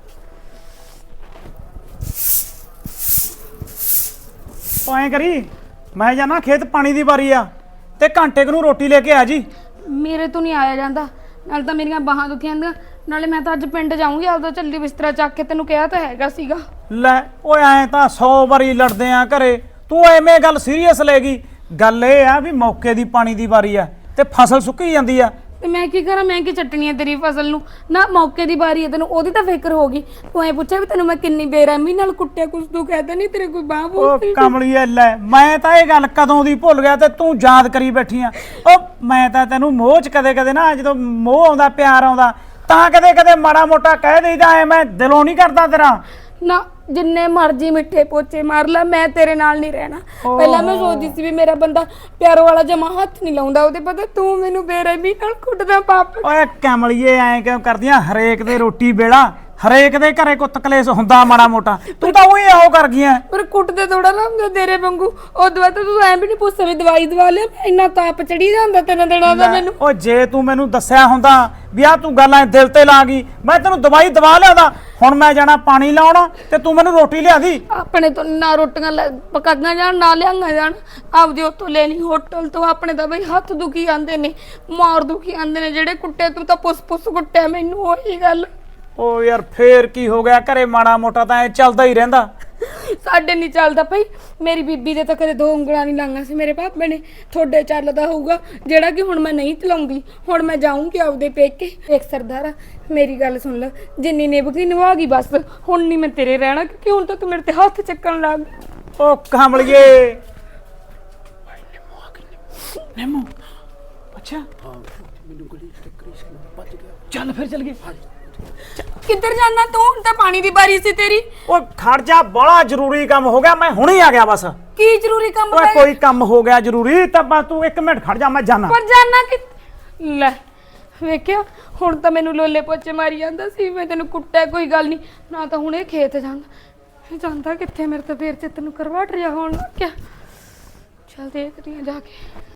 ਤੂੰ ਐਂ ਕਰੀ ਮੈਂ ਜਾਣਾ ਖੇਤ ਪਾਣੀ ਦੀ ਵਾਰੀ ਆ ਤੇ ਘੰਟੇ ਕੁ ਨੂੰ ਰੋਟੀ ਲੈ ਕੇ ਆ ਜੀ।
ਮੇਰੇ ਤੋਂ ਨਹੀਂ ਆਇਆ ਜਾਂਦਾ। ਨਾਲ ਤਾਂ ਮੇਰੀਆਂ ਬਾਹਾਂ ਦੁਖੀਆਂ ਜਾਂਦੀਆਂ ਨਾਲੇ ਮੈਂ ਤਾਂ ਅੱਜ ਪਿੰਡ ਜਾਊਂਗੀ, ਆਪਦਾ ਚੱਲੀ ਬਿਸਤਰਾ ਚੱਕ ਕੇ ਤੈਨੂੰ ਕਿਹਾ ਤਾਂ ਹੈਗਾ ਸੀਗਾ।
ਲੈ, ਓਏ ਐਂ ਤਾਂ 100 ਵਾਰੀ ਲੜਦੇ ਆ ਘਰੇ। ਤੂੰ ਐਵੇਂ ਗੱਲ ਸੀਰੀਅਸ ਲੈ ਗਈ। ਗੱਲ ਇਹ ਆ ਵੀ ਮੌਕੇ ਦੀ ਪਾਣੀ ਦੀ ਵਾਰੀ ਆ ਤੇ ਫਸਲ ਸੁੱਕੀ ਜਾਂਦੀ ਆ।
ਤੇ ਮੈਂ ਕੀ ਕਰਾਂ? ਮੈਂ ਕੀ ਚੱਟਣੀ ਹੈ ਤੇਰੀ ਫਸਲ ਨੂੰ? ਨਾ ਮੌਕੇ ਦੀ ਵਾਰੀ ਹੈ ਤੈਨੂੰ ਉਹਦੀ ਤਾਂ ਫਿਕਰ ਹੋ ਗਈ। ਤੂੰ ਐ ਪੁੱਛਿਆ ਵੀ ਤੈਨੂੰ ਮੈਂ ਕਿੰਨੀ ਬੇਰਹਿਮੀ ਨਾਲ ਕੁੱਟਿਆ ਕੁਛ ਤੂੰ ਕਹਿੰਦਾ ਨਹੀਂ ਤੇਰੇ ਕੋਈ ਬਾਹ
ਉਹ
ਬੋਲਦੀ
ਕਮਲੀਏ ਲੈ ਮੈਂ ਤਾਂ ਇਹ ਗੱਲ ਕਦੋਂ ਦੀ ਭੁੱਲ ਗਿਆ ਤੇ ਤੂੰ ਯਾਦ ਕਰੀ ਬੈਠੀ ਆ। ਉਹ ਮੈਂ ਤਾਂ ਤੈਨੂੰ ਮੋਹ ਚ ਕਦੇ ਕਦੇ ਨਾ ਜਦੋਂ ਮੋਹ ਆਉਂਦਾ ਪਿਆਰ ਆਉਂਦਾ ਤਾਂ ਕਦੇ ਕਦੇ ਮਾੜਾ ਮੋਟਾ ਕਹਿ ਦੇਈਦਾ ਐ ਮੈਂ ਦਿਲੋਂ ਨਹੀਂ ਕਰਦਾ ਤੇਰਾ।
ਨਾ ਜਿੰਨੇ ਮਰਜ਼ੀ ਮਿੱਠੇ ਪੋਚੇ ਮਾਰ ਲੈ ਮੈਂ ਤੇਰੇ ਨਾਲ ਨਹੀਂ ਰਹਿਣਾ। ਪਹਿਲਾਂ ਮੈਂ ਸੋਚਦੀ ਸੀ ਵੀ ਮੇਰਾ ਬੰਦਾ ਪਿਆਰ ਵਾਲਾ ਜਮਾ ਹੱਥ ਨਹੀਂ ਲਾਉਂਦਾ ਉਹਦੇ ਪਤਾ ਤੂੰ ਮੈਨੂੰ ਬੇਰਹਿਮੀ ਨਾਲ ਕੁੱਟਦਾ ਪਾਪ।
ਓਏ ਕਮਲੀਏ ਐ ਕਿਉਂ ਕਰਦੀਆਂ ਹਰੇਕ ਦੇ ਰੋਟੀ ਵੇਲਾ। ਹਰੇਕ ਦੇ ਘਰੇ ਕੁੱਤ ਕਲੇਸ਼ ਹੁੰਦਾ ਮਾੜਾ ਮੋਟਾ। ਤੂੰ ਤਾਂ ਉਹੀ ਉਹ ਕਰ ਗਈਆਂ
ਪਰ ਕੁੱਟਦੇ ਥੋੜਾ ਨਾ ਹੁੰਦੇ ਤੇਰੇ ਵਾਂਗੂ। ਉਹ ਦਵਾ ਤਾਂ ਤੂੰ ਐਂ ਵੀ ਨਹੀਂ ਪੁੱਛਦਾ ਵੀ ਦਵਾਈ ਦਵਾ ਲਿਆ ਇੰਨਾ ਤਾਪ ਚੜੀ ਜਾਂਦਾ ਤੈਨੂੰ ਦਿਨਾਂ ਦਾ ਮੈਨੂੰ।
ਓ ਜੇ ਤੂੰ ਮੈਨੂੰ ਦੱਸਿਆ ਹੁੰਦਾ ਵੀ ਆ ਤੂੰ ਗੱਲਾਂ ਦਿਲ ਤੇ ਲਾ ਗਈ ਮੈਂ ਤੈਨੂੰ ਦਵਾਈ ਦਵਾ ਲਿਆਦਾ। ਹੁਣ ਮੈਂ ਜਾਣਾ ਪਾਣੀ ਲਾਉਣ ਤੇ ਤੂੰ ਮੈਨੂੰ ਰੋਟੀ ਲਿਆ ਦੀ।
ਆਪਣੇ ਤੋਂ ਨਾ ਰੋਟੀਆਂ ਲੈ- ਪਕਾਈਆਂ ਜਾਣ ਨਾ ਲਿਆਈਆਂ ਜਾਣ। ਆਪਦੇ ਉੱਥੋਂ ਲੈਣੀ ਹੋਟਲ ਤੋਂ ਆਪਣੇ ਤਾਂ ਬਈ ਹੱਥ ਦੁਖੀ ਆਂਦੇ ਨੇ ਮਾਰ ਦੁਖੀ ਆਂਦੇ ਨੇ ਜਿਹੜੇ ਕੁੱਟੇ ਤੂੰ ਤਾਂ ਪੁੱਸ ਪੁੱਸ ਕੁੱਟਿਆ ਮੈਨੂੰ ਉਹੀ ਗੱਲ।
ਓ ਯਾਰ ਫੇਰ ਕੀ ਹੋ ਗਿਆ? ਘਰੇ ਮਾੜਾ ਮੋਟਾ ਤਾਂ ਐ ਚੱਲਦਾ ਹੀ ਰਹਿੰਦਾ।
ਸਾਡੇ ਨਹੀਂ ਚੱਲਦਾ ਭਾਈ। ਮੇਰੀ ਬੀਬੀ ਦੇ ਤਾਂ ਕਦੇ ਦੋ ਉਂਗਲਾਂ ਨਹੀਂ ਲਾਂਗਾ ਸੀ ਮੇਰੇ ਪਾਪੇ ਨੇ। ਤੁਹਾਡੇ ਚੱਲਦਾ ਹੋਊਗਾ ਜਿਹੜਾ ਕਿ ਹੁਣ ਮੈਂ ਨਹੀਂ ਚਲਾਉਂਦੀ। ਹੁਣ ਮੈਂ ਜਾਊਂਗੀ ਆਪਦੇ ਪੇਕੇ। ਇੱਕ ਸਰਦਾਰਾ ਮੇਰੀ ਗੱਲ ਸੁਣ ਲੈ ਜਿੰਨੀ ਨਿਭਗੀ ਨਿਭਾ ਗਈ ਬਸ। ਹੁਣ ਨਹੀਂ ਮੈਂ ਤੇਰੇ ਰਹਿਣਾ ਕਿਉਂਕਿ ਹੁਣ ਤੱਕ ਮੇਰੇ ਤੇ ਹੱਥ ਚੱਕਣ ਲੱਗ।
ਓ ਕਮਲੀਏ। ਨੇਮੋ ਅੱਛਾ। ਚੱਲ ਫਿਰ ਚੱਲ ਗਏ।
ਕਿੱਧਰ ਜਾਣਾ ਤੂੰ? ਹੁਣ ਤਾਂ ਪਾਣੀ ਦੀ ਬਾਰੀ ਸੀ ਤੇਰੀ।
ਓ ਖੜ ਜਾ ਬੜਾ ਜ਼ਰੂਰੀ ਕੰਮ ਹੋ ਗਿਆ ਮੈਂ ਹੁਣੇ ਆ ਗਿਆ ਬਸ।
ਕੀ ਜ਼ਰੂਰੀ ਕੰਮ
ਓਏ ਕੋਈ ਕੰਮ ਹੋ ਗਿਆ ਜ਼ਰੂਰੀ ਤਾਂ ਬਸ ਤੂੰ 1 ਮਿੰਟ ਖੜ ਜਾ ਮੈਂ ਜਾਣਾ
ਪਰ ਜਾਣਾ ਕਿ ਲੈ ਵੇਖਿਆ ਹੁਣ ਤਾਂ ਮੈਨੂੰ ਲੋਲੇ ਪੋਚੇ ਮਾਰੀ ਜਾਂਦਾ ਸੀ ਮੈਂ ਤੈਨੂੰ ਕੁੱਟਿਆ ਕੋਈ ਗੱਲ ਨਹੀਂ ਨਾ ਤਾਂ ਹੁਣ ਇਹ ਖੇਤ ਜਾਂਦਾ। ਜਾਂਦਾ ਕਿੱਥੇ? ਮੇਰੇ ਤਾਂ ਫੇਰ ਚਿੱਤ ਨੂੰ ਕਰਵਾਟ ਰਿਹਾ ਹੋਣ। ਲੱਗ ਗਿਆ ਚਲ ਦੇਖਦੀ ਆ ਜਾ ਕੇ।